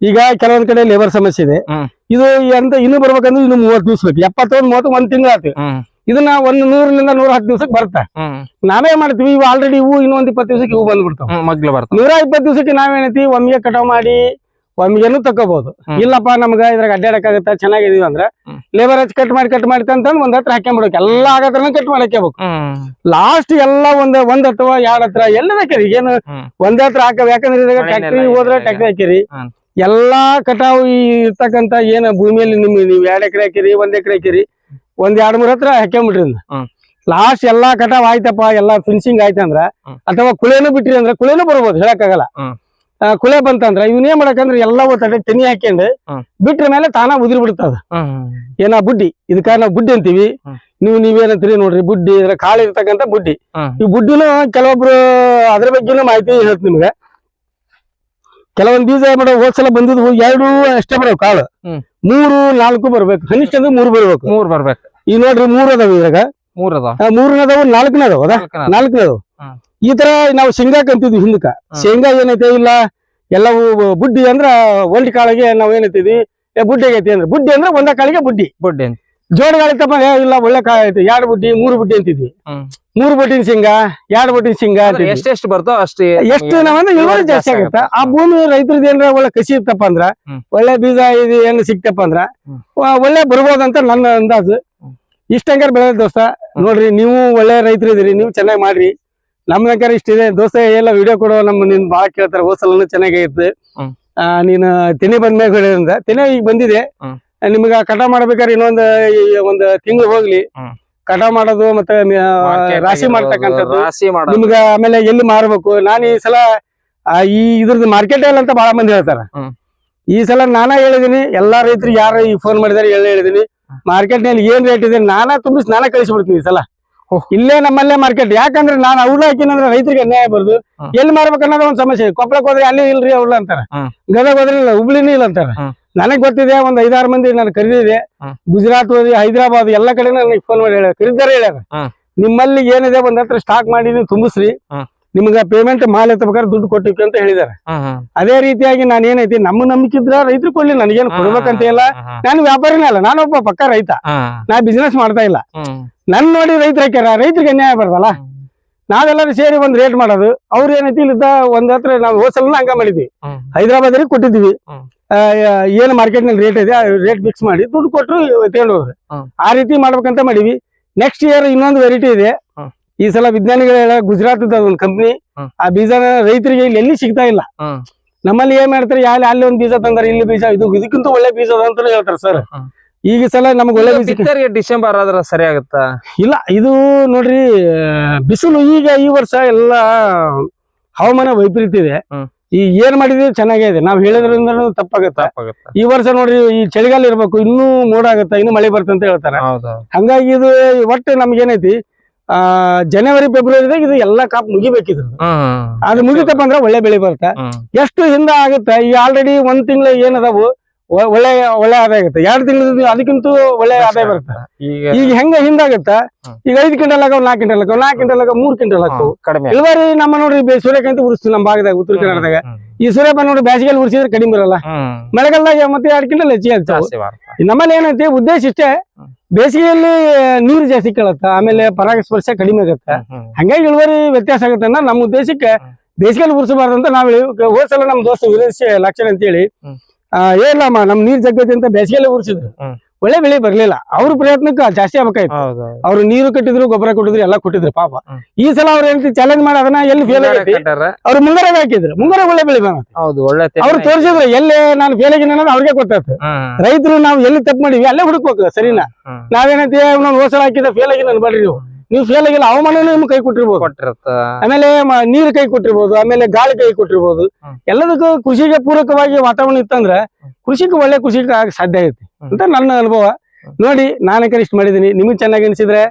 ಈಗ ಕೆಲವೊಂದ್ ಕಡೆ ಲೇಬರ್ ಸಮಸ್ಯೆ ಇದೆ. ಇದು ಎಂತ ಇನ್ನು ಬರ್ಬೇಕಂದ್ರೆ ಇನ್ನು ಮೂವತ್ ದಿವಸ ಬೇಕು. ಎಪ್ಪತ್ತೊಂದ್ ಮೂವತ್ತು ಒಂದ್ ತಿಂಗಳು ಇದನ್ನ ಒಂದ್ ನೂರರಿಂದ ನೂರ ಹತ್ತು ದಿವಸಕ್ಕೆ ಬರುತ್ತೆ ಹ್ಮ್. ನಾವೇ ಮಾಡ್ತೀವಿ ಇವು ಆಲ್ರೆಡಿ ಇವು ಇನ್ನೊಂದ್ ಇಪ್ಪತ್ತು ದಿವಸಕ್ಕೆ ಇವು ಬಂದ್ಬಿಡ್ತಾವ. ಮಗ್ಲು ಬರ್ತದೆ ನೂರ ಇಪ್ಪತ್ತು ದಿವಸಕ್ಕೆ ನಾವೇನೈತಿ ಒಮ್ಮಿಗೆ ಕಟಾವ್ ಮಾಡಿ ಒಮ್ಮಿಗೆನು ತಕೋಬಹುದು. ಇಲ್ಲಪ್ಪ ನಮ್ಗ ಇದ್ರಾಗ ಅಡ್ಡಾಡಕ್ಕಾಗತ್ತ ಚೆನ್ನಾಗಿದೀವಿ ಅಂದ್ರೆ. ಲೇಬರ್ ಹಚ್ಚಿ ಕಟ್ ಮಾಡಿ ಕಟ್ ಮಾಡಿ ಅಂತಂದ್ ಒಂದ್ ಹತ್ರ ಹಾಕ್ಯಂಬಿಡ್ಬೇಕು. ಎಲ್ಲಾ ಆಗತ್ರನ ಕಟ್ ಮಾಡಿ ಹಾಕ್ಯಬೇಕು ಹ್ಮ್. ಲಾಸ್ಟ್ ಎಲ್ಲ ಒಂದ್ ಒಂದ್ ಅಥವಾ ಎರಡ್ ಹತ್ರ ಎಲ್ಲ ಹಾಕಿರಿ ಏನು. ಒಂದ್ ಹತ್ರ ಹಾಕ ಯಾಕಂದ್ರೆ ಇದ್ರಾಗ ಟ್ಯಾಕ್ಟ್ರಿ ಹೋದ್ರೆ. ಟ್ಯಾಕ್ಟ್ರಿ ಹಾಕಿರಿ. ಎಲ್ಲಾ ಕಟಾವು ಈ ಇರ್ತಕ್ಕಂತ ಏನ ಭೂಮಿಯಲ್ಲಿ ನಿಮ್ ನೀವ್ ಎರಡ್ ಎಕರೆ ಹಾಕಿರಿ ಒಂದ್ ಎಕರೆ ಹಾಕಿರಿ ಒಂದ್ ಎರಡ್ ಮೂರ್ ಹತ್ರ ಹಾಕ್ಯಂಬಿಟ್ರಿ. ಲಾಸ್ಟ್ ಎಲ್ಲಾ ಕಟಾವ್ ಆಯ್ತಪ್ಪ ಎಲ್ಲಾ ಫಿನಿಶಿಂಗ್ ಆಯ್ತಂದ್ರ. ಅಥವಾ ಕುಳೆನು ಬಿಟ್ರಿ ಅಂದ್ರ ಕುಳೆನು ಬರ್ಬೋದು ಹೇಳಕ್ಕಾಗಲ್ಲ. ಕುಳೆ ಬಂತಂದ್ರ ಇವನೇ ಮಾಡಕಂದ್ರ ಎಲ್ಲಾ ತಡೆ ತೆನಿ ಹಾಕೊಂಡು. ಬಿಟ್ರ ಮೇಲೆ ತಾನ ಉದ್ರಿ ಬಿಡ್ತದ ಏನ ಬುಡ್ಡಿ ಇದಕ್ಕ ನಾವು ಬುಡ್ಡಿ ಅಂತೀವಿ. ನೀವ್ ನೀವು ನೀವೇನಂತೀರಿ ನೋಡ್ರಿ ಬುಡ್ಡಿ ಇದ್ರ ಕಾಳು ಇರ್ತಕ್ಕಂಥ ಬುಡ್ಡಿ. ಈ ಬುಡ್ಡಿನ ಕೆಲವೊಬ್ರು ಅದ್ರ ಬಗ್ಗೆನೂ ಮಾಹಿತಿ ಹೇಳ್ತೀನಿ ನಿಮ್ಗೆ. ಕೆಲವೊಂದ್ ಬೀಜ ಮಾಡೋ ಹೋದ್ಸಲ ಬಂದಿದ್ವು ಎರಡು ಅಷ್ಟೇ ಬರೋ ಕಾಳು. ಮೂರು ನಾಲ್ಕು ಬರ್ಬೇಕು. ಕನಿಷ್ಠ ಅಂದ್ರೆ ಮೂರು ಬರ್ಬೇಕು. ಮೂರ್ ಬರ್ಬೇಕು. ಈಗ ನೋಡ್ರಿ ಮೂರ್ ಅದಾವ ಇದ್ರಾಗ. ಮೂರ್ ಅದಾವ? ಮೂರನೇ ಅದಾವ ನಾಲ್ಕನೇ ಅದಾವ ನಾಲ್ಕನ ಅದಾವ. ಈ ತರ ನಾವು ಶೇಂಗಾ ಕಂತಿದ್ವಿ ಹಿಂದಕ್ಕ. ಶೇಂಗಾ ಏನೈತೆ ಇಲ್ಲ ಎಲ್ಲವೂ ಬುಡ್ಡಿ ಅಂದ್ರ ಒಂದ್ ಕಾಳಿಗೆ ನಾವ್ ಏನೈತಿದ್ವಿ? ಬುಡ್ಡಿ ಆಗೈತಿ ಅಂದ್ರೆ. ಬುಡ್ಡಿ ಅಂದ್ರೆ ಒಂದ ಕಾಳಿಗೆ ಬುಡ್ಡಿ. ಬುಡ್ಡಿ ಏ ಇಲ್ಲ ಒಳ್ಳೆ ಕಾಳು ಐತಿ. ಎರಡು ಬುಡ್ಡಿ ಮೂರು ಬುಡ್ಡಿ ಅಂತಿದ್ವಿ. ಮೂರು ಬೊಟ್ಟಿನ ಸಿಂಗ ಎರಡು ಬೊಟ್ಟಿನ ಸಿಂಗ ಎಷ್ಟೆಷ್ಟು ಬರ್ತೋ ಅಷ್ಟು ಎಷ್ಟು ನಾವಂದ್ರೆ ಇಳುವರಿ ಜಾಸ್ತಿ ಆಗುತ್ತೆ. ಆ ಭೂಮಿ ರೈತರದ್ದು ಏನಾರ ಒಳ್ಳೆ ಕಸಿ ಇತ್ತಪ್ಪ ಅಂದ್ರ ಒಳ್ಳೆ ಬೀಜ ಇದು ಏನು ಸಿಕ್ತಪ್ಪ ಅಂದ್ರ ಒಳ್ಳೆ ಬರ್ಬೋದಂತ ನನ್ನ ಅಂದಾಜು. ಇಷ್ಟಂಗಾರ ಬೆಳೆ ದೋಸ್ತ ನೋಡ್ರಿ ನೀವು ಒಳ್ಳೆ ರೈತರು ಇದೀರಿ ನೀವು ಚೆನ್ನಾಗಿ ಮಾಡ್ರಿ. ನಮ್ ಇಷ್ಟ ಇದೆ. ದೋಸ್ತ ಎಲ್ಲ ವಿಡಿಯೋ ಕೊಡೋ ನಮ್ಮ ನಿನ್ ಬಾಳ ಕೇಳ್ತಾರೆ ಹೋಸಲನು ಚೆನ್ನಾಗೈತೆ ನೀನು ತೆನೆ ಹೇಳಿದ್ರಿಂದ ತೆನೆ ಈಗ ಬಂದಿದೆ. ನಿಮ್ಗ ಮಾಡಬೇಕಾದ್ರೆ ಮಾಡ್ಬೇಕಾದ್ರೆ ಇನ್ನೊಂದ್ ಒಂದು ತಿಂಗಳು ಹೋಗ್ಲಿ. ಕಟಾವ್ ಮಾಡೋದು ಮತ್ತೆ ರಾಶಿ ಮಾಡ್ತಕ್ಕಂಥದ್ದು. ನಿಮ್ಗ ಆಮೇಲೆ ಎಲ್ಲಿ ಮಾರ್ಬೇಕು? ನಾನು ಈ ಸಲ ಈ ಇದ್ರದ್ದು ಮಾರ್ಕೆಟ್ ಇಲ್ಲ ಅಂತ ಬಹಳ ಮಂದಿ ಹೇಳ್ತಾರ. ಈ ಸಲ ನಾನಾ ಹೇಳಿದೀನಿ ಎಲ್ಲಾ ರೈತರಿಗೆ ಯಾರು ಈ ಫೋನ್ ಮಾಡಿದಾರೆ ಎಲ್ಲ ಹೇಳಿದೀನಿ. ಮಾರ್ಕೆಟ್ನಲ್ಲಿ ಏನ್ ರೇಟ್ ಇದೆ ನಾನಾ ತುಂಬಿಸಿ ನಾನಾ ಕಳಿಸ್ಬಿಡ್ತೀನಿ ಈ ಸಲ. ಇಲ್ಲೇ ನಮ್ಮಲ್ಲೇ ಮಾರ್ಕೆಟ್ ಯಾಕಂದ್ರೆ ನಾನು ಅವ್ರು ಹಾಕಿನಂದ್ರೆ ರೈತರಿಗೆ ಅನ್ಯಾಯ ಬರ್ದು. ಎಲ್ಲಿ ಮಾರ್ಬೇಕು ಅನ್ನೋದು ಒಂದ್ ಸಮಸ್ಯೆ. ಕೊಪ್ಪಳಕ್ಕೆ ಹೋದ್ರೆ ಅಲ್ಲಿ ಇಲ್ರಿ ಅವ್ರ ಅಂತಾರ. ಗದಗ ಹೋದ್ರೆ ಇಲ್ಲ ಹುಬ್ಳಿನೂ ಇಲ್ಲ ಅಂತಾರ. ನನಗ್ ಗೊತ್ತಿದೆ ಒಂದ್ ಐದಾರು ಮಂದಿ ನಾನು ಕರೆದಿದೆ. ಗುಜರಾತ್ ಹೋಗಿ ಹೈದರಾಬಾದ್ ಎಲ್ಲಾ ಕಡೆ ನನಗೆ ಫೋನ್ ಮಾಡಿ ಹೇಳ್ಯಾರ. ಕರೀತಾರೆ ಹೇಳ್ಯಾರ. ನಿಮ್ಮಲ್ಲಿ ಏನಿದೆ ಒಂದ್ ಹತ್ರ ಸ್ಟಾಕ್ ಮಾಡಿ ನೀವು ತುಂಬಿಸ್ರಿ. ನಿಮ್ಗ ಪೇಮೆಂಟ್ ಮಾಲ್ ಎತ್ತಬೇಕಾದ್ರೆ ದುಡ್ಡು ಕೊಟ್ಟಿವಿ ಅಂತ ಹೇಳಿದಾರೆ. ಅದೇ ರೀತಿಯಾಗಿ ನಾನು ಏನೈತಿ ನಮ್ಮ ನಂಬಿಕಿದ್ರ ರೈತರು ಕೊಡ್ಲಿ ನನಗೇನು ಕೊಡ್ಬೇಕಂತ ಇಲ್ಲ. ನಾನು ವ್ಯಾಪಾರಿನೇ ಅಲ್ಲ ನಾನೊಬ್ಬ ಪಕ್ಕ ರೈತ. ನಾ ಬಿಸ್ನೆಸ್ ಮಾಡ್ತಾ ಇಲ್ಲ. ನನ್ ನೋಡಿ ರೈತರ ರೈತರಿಗೆ ಅನ್ಯಾಯ ಬರ್ತಲ್ಲ ನಾವೆಲ್ಲರೂ ಸೇರಿ ಒಂದ್ ರೇಟ್ ಮಾಡೋದು. ಅವ್ರು ಏನೈತಿ ಇಲ್ಲಿದ್ದ ಒಂದ್ ಹತ್ರ ನಾವು ಹೋಸಲ್ ಹಂಗ ಮಾಡಿದ್ವಿ. ಹೈದ್ರಾಬಾದ್ ಕೊಟ್ಟಿದ್ವಿ ಏನು ಮಾರ್ಕೆಟ್ನಲ್ಲಿ ರೇಟ್ ಇದೆ ರೇಟ್ ಫಿಕ್ಸ್ ಮಾಡಿ ದುಡ್ಡು ಕೊಟ್ಟರು ತಗೊಂಡು ಹೋದ್ರು. ಆ ರೀತಿ ಮಾಡ್ಬೇಕಂತ ಮಾಡಿವಿ ನೆಕ್ಸ್ಟ್ ಇಯರ್ ಇನ್ನೊಂದು ವೆರೈಟಿ ಇದೆ. ಈ ಸಲ ವಿಜ್ಞಾನಿಗಳ ಗುಜರಾತ್ ಒಂದು ಕಂಪ್ನಿ. ಆ ಬೀಜ ರೈತರಿಗೆ ಇಲ್ಲಿ ಎಲ್ಲಿ ಸಿಗ್ತಾ ಇಲ್ಲ. ನಮ್ಮಲ್ಲಿ ಏನ್ ಮಾಡ್ತಾರೆ ಅಲ್ಲಿ ಅಲ್ಲಿ ಒಂದ್ ಬೀಜ ತಂದಾರೆ ಇಲ್ಲಿ ಬೀಜ ಇದು ಇದಕ್ಕಿಂತ ಒಳ್ಳೆ ಬೀಜ ಅದ ಅಂತ ಹೇಳ್ತಾರೆ ಸರ್. ಈಗ ಸಲ ನಮ್ಗೆ ಒಳ್ಳೆ ಬಿತ್ತರಿಗೆ ಡಿಸೆಂಬರ್ ಆದ್ರ ಸರಿ ಆಗುತ್ತಾ? ಇಲ್ಲ ಇದು ನೋಡ್ರಿ ಬಿಸಿಲು ಈಗ ಈ ವರ್ಷ ಎಲ್ಲ ಹವಾಮಾನ ವೈಪರೀತ್ಯ ಇದೆ. ಈ ಏನ್ ಮಾಡಿದ್ವಿ ಚೆನ್ನಾಗೇ ಇದೆ. ನಾವ್ ಹೇಳಿದ್ರಿಂದ ತಪ್ಪಾಗತ್ತ. ಈ ವರ್ಷ ನೋಡ್ರಿ ಈ ಚಳಿಗಾಲ ಇರ್ಬೇಕು ಇನ್ನೂ ಮೋಡ ಆಗತ್ತ ಇನ್ನೂ ಮಳೆ ಬರ್ತಂತ ಹೇಳ್ತಾರೆ. ಹಂಗಾಗಿ ಇದು ಒಟ್ಟು ನಮ್ಗೆ ಏನೈತಿ ಆ ಜನವರಿ ಫೆಬ್ರವರಿದಾಗ ಇದು ಎಲ್ಲಾ ಕಾಪ್ ಮುಗಿಬೇಕಿದ್ರು ಅದು ಮುಗಿತಪ್ಪ ಅಂದ್ರೆ ಒಳ್ಳೆ ಬೆಳೆ ಬರುತ್ತೆ. ಎಷ್ಟು ಹಿಂದ ಆಗುತ್ತೆ ಈ ಆಲ್ರೆಡಿ ಒಂದ್ ತಿಂಗಳು ಏನದಾವು ಒಳ್ಳೆ ಒಳ್ಳೆ ಆದಾಯ ಆಗುತ್ತೆ. ಎರಡು ತಿಂಗಳು ಅದಕ್ಕಿಂತ ಒಳ್ಳೆ ಆದಾಯ ಬರುತ್ತೆ. ಈಗ ಹೆಂಗ ಹಿಂದಾಗತ್ತ. ಈಗ ಐದು ಕ್ವಿಂಟಲ್ ಆಗ ನಾಲ್ಕು ಕ್ವಿಂಟಲ್ ಆಗ ನಾಲ್ಕು ಕ್ವಿಂಟಲ್ ಆಗ ಮೂರ್ ಕಿಂಟಲ್ ಹಾಕೋ. ಕಡಿಮೆ ಇಳುವರಿ ನಮ್ಮ ನೋಡ್ರಿ ಸೂರ್ಯಕಾಂತಿ ಉರಿಸ್ತೀವಿ ನಮ್ಮ ಭಾಗದಾಗ ಉತ್ತರ ಕನ್ನಡದಾಗ ಈ ಸೂರ್ಯಪಾನ ನೋಡಿ ಬೇಸಿಗೆಯಲ್ಲಿ ಉರಿಸಿದ್ರೆ ಕಡಿಮೆ ಬರಲ್ಲ. ಮಳೆಗಾಲದಾಗ ಮತ್ತೆ ಎರಡು ಕ್ವಿಂಟಲ್ ಹೆಚ್ಚಿಗೆ ಆಗ್ತಾವ. ನಮ್ಮಲ್ಲಿ ಏನೈತಿ ಉದ್ದೇಶ ಇಷ್ಟೇ. ಬೇಸಿಗೆಯಲ್ಲಿ ನೀರು ಜಾಸ್ತಿ ಕೇಳತ್ತ ಆಮೇಲೆ ಪರಾಗಸ್ಪರ್ಶ ಕಡಿಮೆ ಆಗತ್ತ. ಹಂಗಾಗಿ ಇಳುವರಿ ವ್ಯತ್ಯಾಸ ಆಗತ್ತೆ ನಮ್ಮ ಉದ್ದೇಶಕ್ಕೆ. ಬೇಸಿಗೆಯಲ್ಲಿ ಉರಿಸಬಾರ್ದು ಅಂತ ನಾವು ಹೋದ್ಸಲ ನಮ್ಮ ದೋಸ್ತ ವೀರೇಶ್ ಲಕ್ಷಣ ಅಂತೇಳಿ ಏನಿಲ್ಲಮ್ಮ ನಮ್ ನೀರ್ ಜಗ್ಗೈತಿ ಅಂತ ಬೇಸಿಗೆಲ್ಲ ಉರ್ಸಿದ್ರು. ಒಳ್ಳೆ ಬೆಳೆ ಬರ್ಲಿಲ್ಲ. ಅವ್ರ ಪ್ರಯತ್ನಕ್ಕೆ ಜಾಸ್ತಿ ಆಗ್ಬೇಕಾಯ್ತು. ಅವ್ರು ನೀರು ಕಟ್ಟಿದ್ರು ಗೊಬ್ಬರ ಕೊಟ್ಟಿದ್ರು ಎಲ್ಲ ಕೊಟ್ಟಿದ್ರು ಪಾಪ. ಈ ಸಲ ಅವ್ರ ಏನಂತ ಚಾಲೆಂಜ್ ಮಾಡಿ ಅದನ್ನ ಎಲ್ಲಿ ಫೇಲ್ ಆಗೈತಿ? ಅವ್ರ ಮುಂಗಾರ ಹಾಕಿದ್ರು. ಮುಂಗಾರ ಒಳ್ಳೆ ಬೆಳೆ ಬಂದ ಅವ್ರು. ತೋರಿಸಿದ್ರು ಎಲ್ಲಿ ನಾನು ಫೇಲ್ ಆಗಿನ ಅನ್ನೋದು ಅವ್ರಿಗೆ ಗೊತ್ತಾಯ್ತು. ರೈತರು ನಾವು ಎಲ್ಲಿ ತಪ್ಪು ಮಾಡಿವಿ ಅಲ್ಲೇ ಹುಡುಕ್ಬೇಕು ಸರಿನಾ. ನಾವೇನಂತೀವಿ ನಾವು ಹೋಸಲ ಹಾಕಿದ ಫೇಲ್ ಆಗಿ ಅನ್ಬೇಡ್ರಿ ನೀವು. ನೀವು ಫೇಲ್ ಆಗಿಲ್ಲ ಹವಾಮಾನ ನಿಮ್ಗೆ ಕೈ ಕೊಟ್ಟಿರ್ಬೋದು. ಕೊಟ್ಟಿರತ್ತ. ಆಮೇಲೆ ನೀರು ಕೈ ಕೊಟ್ಟಿರ್ಬೋದು ಆಮೇಲೆ ಗಾಳಿ ಕೈ ಕೊಟ್ಟಿರ್ಬೋದು. ಎಲ್ಲದಕ್ಕೂ ಕೃಷಿಗೆ ಪೂರಕವಾಗಿ ವಾತಾವರಣ ಇತ್ತಂದ್ರೆ ಕೃಷಿಗೆ ಒಳ್ಳೆ ಕೃಷಿಗೆ ಆಗ ಸಾಧ್ಯ ಐತಿ ಅಂತ ನನ್ನ ಅನುಭವ. ನೋಡಿ ನಾನು ಇಷ್ಟ ಮಾಡಿದೀನಿ ನಿಮಗೆ ಚೆನ್ನಾಗಿ ಅನಿಸಿದ್ರೆ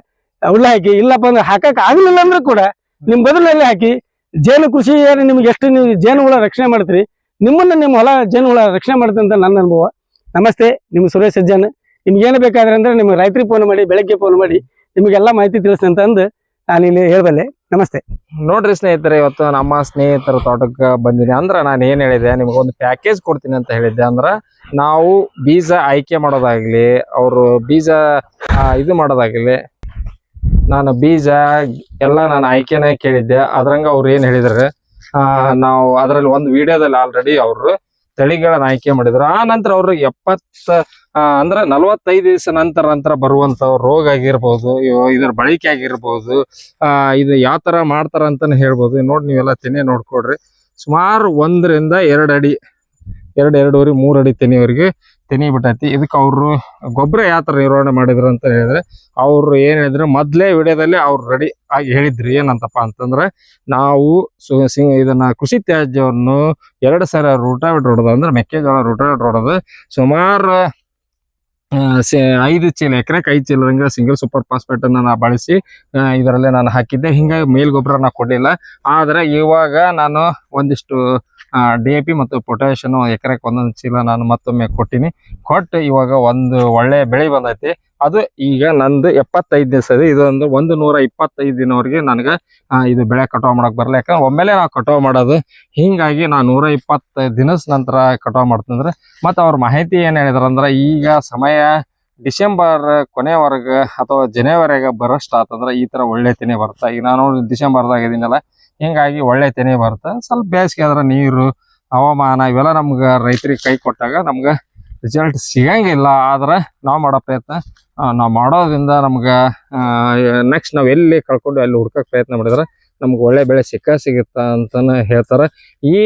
ಉಳ್ಳ ಹಾಕಿ ಇಲ್ಲಪ್ಪ ಅಂದ್ರೆ ಹಾಕಕ್ ಆಗ್ಲಿಲ್ಲ ಅಂದ್ರೆ ಕೂಡ ನಿಮ್ ಬದಲಲ್ಲಿ ಹಾಕಿ ಜೇನು ಕೃಷಿ ಏನು ನಿಮ್ಗೆ ಎಷ್ಟು ನೀವು ಜೇನು ಹುಳ ರಕ್ಷಣೆ ಮಾಡ್ತೀರಿ ನಿಮ್ಮನ್ನ ನಿಮ್ಮ ಹೊಲ ಜೇನು ಹುಳ ರಕ್ಷಣೆ ಮಾಡುತ್ತೆ ಅಂತ ನನ್ನ ಅನುಭವ. ನಮಸ್ತೆ ನಿಮ್ಮ ಸುರೇಶ್ ಸಜ್ಜನ್. ನಿಮ್ಗೆ ಏನು ಬೇಕಾದ್ರೆ ಅಂದ್ರೆ ನಿಮ್ಗೆ ರೈತರಿಗೆ ಫೋನ್ ಮಾಡಿ ಬೆಳಗ್ಗೆ ಫೋನ್ ಮಾಡಿ ನಿಮಗೆಲ್ಲ ಮಾಹಿತಿ ತಿಳಿಸ್ತೀನಿ ಅಂತ ಅಂದು ನಾನು ಇಲ್ಲಿ ಹೇಳಬಲ್ಲೆ. ನಮಸ್ತೆ. ನೋಡ್ರಿ ಸ್ನೇಹಿತರೆ ಇವತ್ತು ನಮ್ಮ ಸ್ನೇಹಿತರ ತೋಟಕ್ಕೆ ಬಂದಿದೆ ಅಂದ್ರೆ ನಾನು ಏನ್ ಹೇಳಿದೆ ನಿಮ್ಗೆ ಒಂದು ಪ್ಯಾಕೇಜ್ ಕೊಡ್ತೀನಿ ಅಂತ ಹೇಳಿದ್ದೆ ಅಂದ್ರ ನಾವು ಬೀಜ ಆಯ್ಕೆ ಮಾಡೋದಾಗ್ಲಿ ಅವರು ಬೀಜ ಇದು ಮಾಡೋದಾಗ್ಲಿ ನಾನು ಬೀಜ ಎಲ್ಲ ನಾನು ಆಯ್ಕೆನೇ ಕೇಳಿದ್ದೆ. ಅದ್ರಂಗ ಅವ್ರು ಏನ್ ಹೇಳಿದ್ರೆ ಆ, ನಾವು ಅದರಲ್ಲಿ ಒಂದು ವಿಡಿಯೋದಲ್ಲಿ ಆಲ್ರೆಡಿ ಅವರು ತಳಿಗಳನ್ನ ಆಯ್ಕೆ ಮಾಡಿದ್ರು. ಆ ನಂತರ ಅವರು ಎಪ್ಪತ್ತ ಅಂದ್ರ ನಲವತ್ತೈದು ದಿವಸ ನಂತರ ನಂತರ ಬರುವಂತ ರೋಗ ಆಗಿರ್ಬೋದು ಇದರ ಬಳಕೆ ಆಗಿರ್ಬೋದು ಇದು ಯಾವ ತರ ಮಾಡ್ತಾರ ಅಂತಾನೆ ಹೇಳ್ಬೋದು. ನೋಡಿ ನೀವೆಲ್ಲ ತೆನೆ ನೋಡ್ಕೊಡ್ರಿ ಸುಮಾರು ಒಂದರಿಂದ ಎರಡು ಅಡಿ, ಎರಡು, ಎರಡೂವರೆ, ಮೂರು ಅಡಿ ತೆನೆಯವರಿಗೆ ತೆನೆ ಬಿಟ್ಟೈತಿ. ಇದಕ್ಕೆ ಅವರು ಗೊಬ್ಬರ ಯಾವ ಥರ ನಿರ್ವಹಣೆ ಮಾಡಿದ್ರು ಅಂತ ಹೇಳಿದ್ರೆ, ಅವರು ಏನು ಹೇಳಿದ್ರು, ಮೊದಲೇ ವಿಡಿಯೋದಲ್ಲಿ ಅವ್ರು ರೆಡಿ ಆಗಿ ಹೇಳಿದ್ರು ಏನಂತಪ್ಪ ಅಂತಂದ್ರೆ, ನಾವು ಸು- ಇದನ್ನ ಕೃಷಿ ತ್ಯಾಜ್ಯವನ್ನು ಎರಡು ರೂಟಾ ರೂಟಾವಿಟ್ ಹೊಡೋದು ಅಂದ್ರೆ ಮೆಕ್ಕೆಜೋಳ ರೂಟಾವಿಟ್ ಹೊಡೋದು ಸುಮಾರು ಐದು ಚೀಲ, ಎಕರೆಕ್ ಐದು ಚೀಲದಂಗೆ ಸಿಂಗಲ್ ಸೂಪರ್ ಫಾಸ್ಫೇಟ್ ಅನ್ನ ನಾ ಬಳಸಿ ಇದರಲ್ಲಿ ನಾನು ಹಾಕಿದ್ದೆ. ಹಿಂಗಾಗಿ ಮೇಲ್ ಗೊಬ್ಬರ ನಾ ಕೊಡ್ಲಿಲ್ಲ. ಆದ್ರೆ ಇವಾಗ ನಾನು ಒಂದಿಷ್ಟು ಡಿ ಎ ಪಿ ಮತ್ತು ಪೊಟ್ಯಾಷನ್ ಎಕರೆಕ್ ಒಂದೊಂದು ಚೀಲ ನಾನು ಮತ್ತೊಮ್ಮೆ ಕೊಟ್ಟಿನಿ. ಕೊಟ್ಟು ಇವಾಗ ಒಂದು ಒಳ್ಳೆ ಬೆಳೆ ಬಂದೈತಿ. ಅದು ಈಗ ನಂದು ಎಪ್ಪತ್ತೈದು ದಿವಸ ಇದೆ ಇದೊಂದು ಒಂದು ನೂರ ಇಪ್ಪತ್ತೈದು ದಿನವರೆಗೆ ನನಗೆ ಇದು ಬೆಳೆ ಕಟಾವು ಮಾಡಕ್ ಬರಲ್ಲ. ಯಾಕಂದ್ರೆ ಒಮ್ಮೆಲೆ ನಾವು ಕಟಾವು ಮಾಡೋದು, ಹೀಗಾಗಿ ನಾನು ನೂರ ಇಪ್ಪತ್ತೈದು ದಿನದ ನಂತರ ಕಟಾವು ಮಾಡ್ತಂದ್ರೆ ಮತ್ತು ಅವ್ರ ಮಾಹಿತಿ ಏನು ಹೇಳಿದ್ರು ಅಂದ್ರೆ, ಈಗ ಸಮಯ ಡಿಸೆಂಬರ್ ಕೊನೆವರೆಗೆ ಅಥವಾ ಜನವರಿಗೆ ಬರೋಷ್ಟು ಆತಂದ್ರೆ ಈ ತರ ಒಳ್ಳೆ ತೆನೆ ಬರ್ತಾ ಈಗ ನಾನು ಡಿಸೆಂಬರ್ದಾಗ ಇದೀನಲ್ಲ ಹಿಂಗಾಗಿ ಒಳ್ಳೆ ತೆನೆ ಬರುತ್ತೆ. ಸ್ವಲ್ಪ ಬೇಸಿಗೆ ಆದ್ರೆ ನೀರು, ಹವಾಮಾನ ಇವೆಲ್ಲ ನಮ್ಗೆ ರೈತರಿಗೆ ಕೈ ಕೊಟ್ಟಾಗ ನಮ್ಗೆ ರಿಸಲ್ಟ್ ಸಿಗಂಗಿಲ್ಲ, ಆದ್ರೆ ನಾವು ಮಾಡೋ ಪ್ರಯತ್ನ ನಾವು ಮಾಡೋದ್ರಿಂದ ನಮ್ಗೆ ನೆಕ್ಸ್ಟ್ ನಾವು ಎಲ್ಲಿ ಕಳ್ಕೊಂಡು ಅಲ್ಲಿ ಹುಡ್ಕಕ್ ಪ್ರಯತ್ನ ಮಾಡಿದ್ರೆ ನಮ್ಗೆ ಒಳ್ಳೆ ಬೆಳೆ ಸಿಕ್ಕ ಸಿಗುತ್ತ ಅಂತಾನೆ ಹೇಳ್ತಾರೆ. ಈ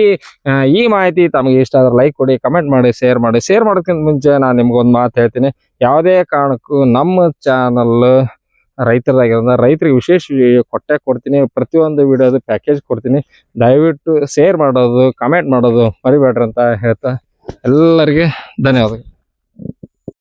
ಈ ಮಾಹಿತಿ ತಮಗೆ ಇಷ್ಟ ಆದ್ರೆ ಲೈಕ್ ಕೊಡಿ ಕಮೆಂಟ್ ಮಾಡಿ ಶೇರ್ ಮಾಡಿ. ಶೇರ್ ಮಾಡೋಕ್ಕಿಂತ ಮುಂಚೆ ನಾನು ನಿಮ್ಗೊಂದು ಮಾತು ಹೇಳ್ತೀನಿ. ಯಾವುದೇ ಕಾರಣಕ್ಕೂ ನಮ್ಮ ಚಾನಲ್ ರೈತರದಾಗಿರೋದ್ರಿಂದ ರೈತರಿಗೆ ವಿಶೇಷ ಕೊಟ್ಟೆ ಕೊಡ್ತೀನಿ. ಪ್ರತಿಯೊಂದು ವಿಡಿಯೋದು ಪ್ಯಾಕೇಜ್ ಕೊಡ್ತೀನಿ. ದಯವಿಟ್ಟು ಶೇರ್ ಮಾಡೋದು ಕಮೆಂಟ್ ಮಾಡೋದು ಮರಿಬೇಡ್ರಿ ಅಂತ ಹೇಳ್ತಾ ಎಲ್ಲರಿಗೆ ಧನ್ಯವಾದಗಳು.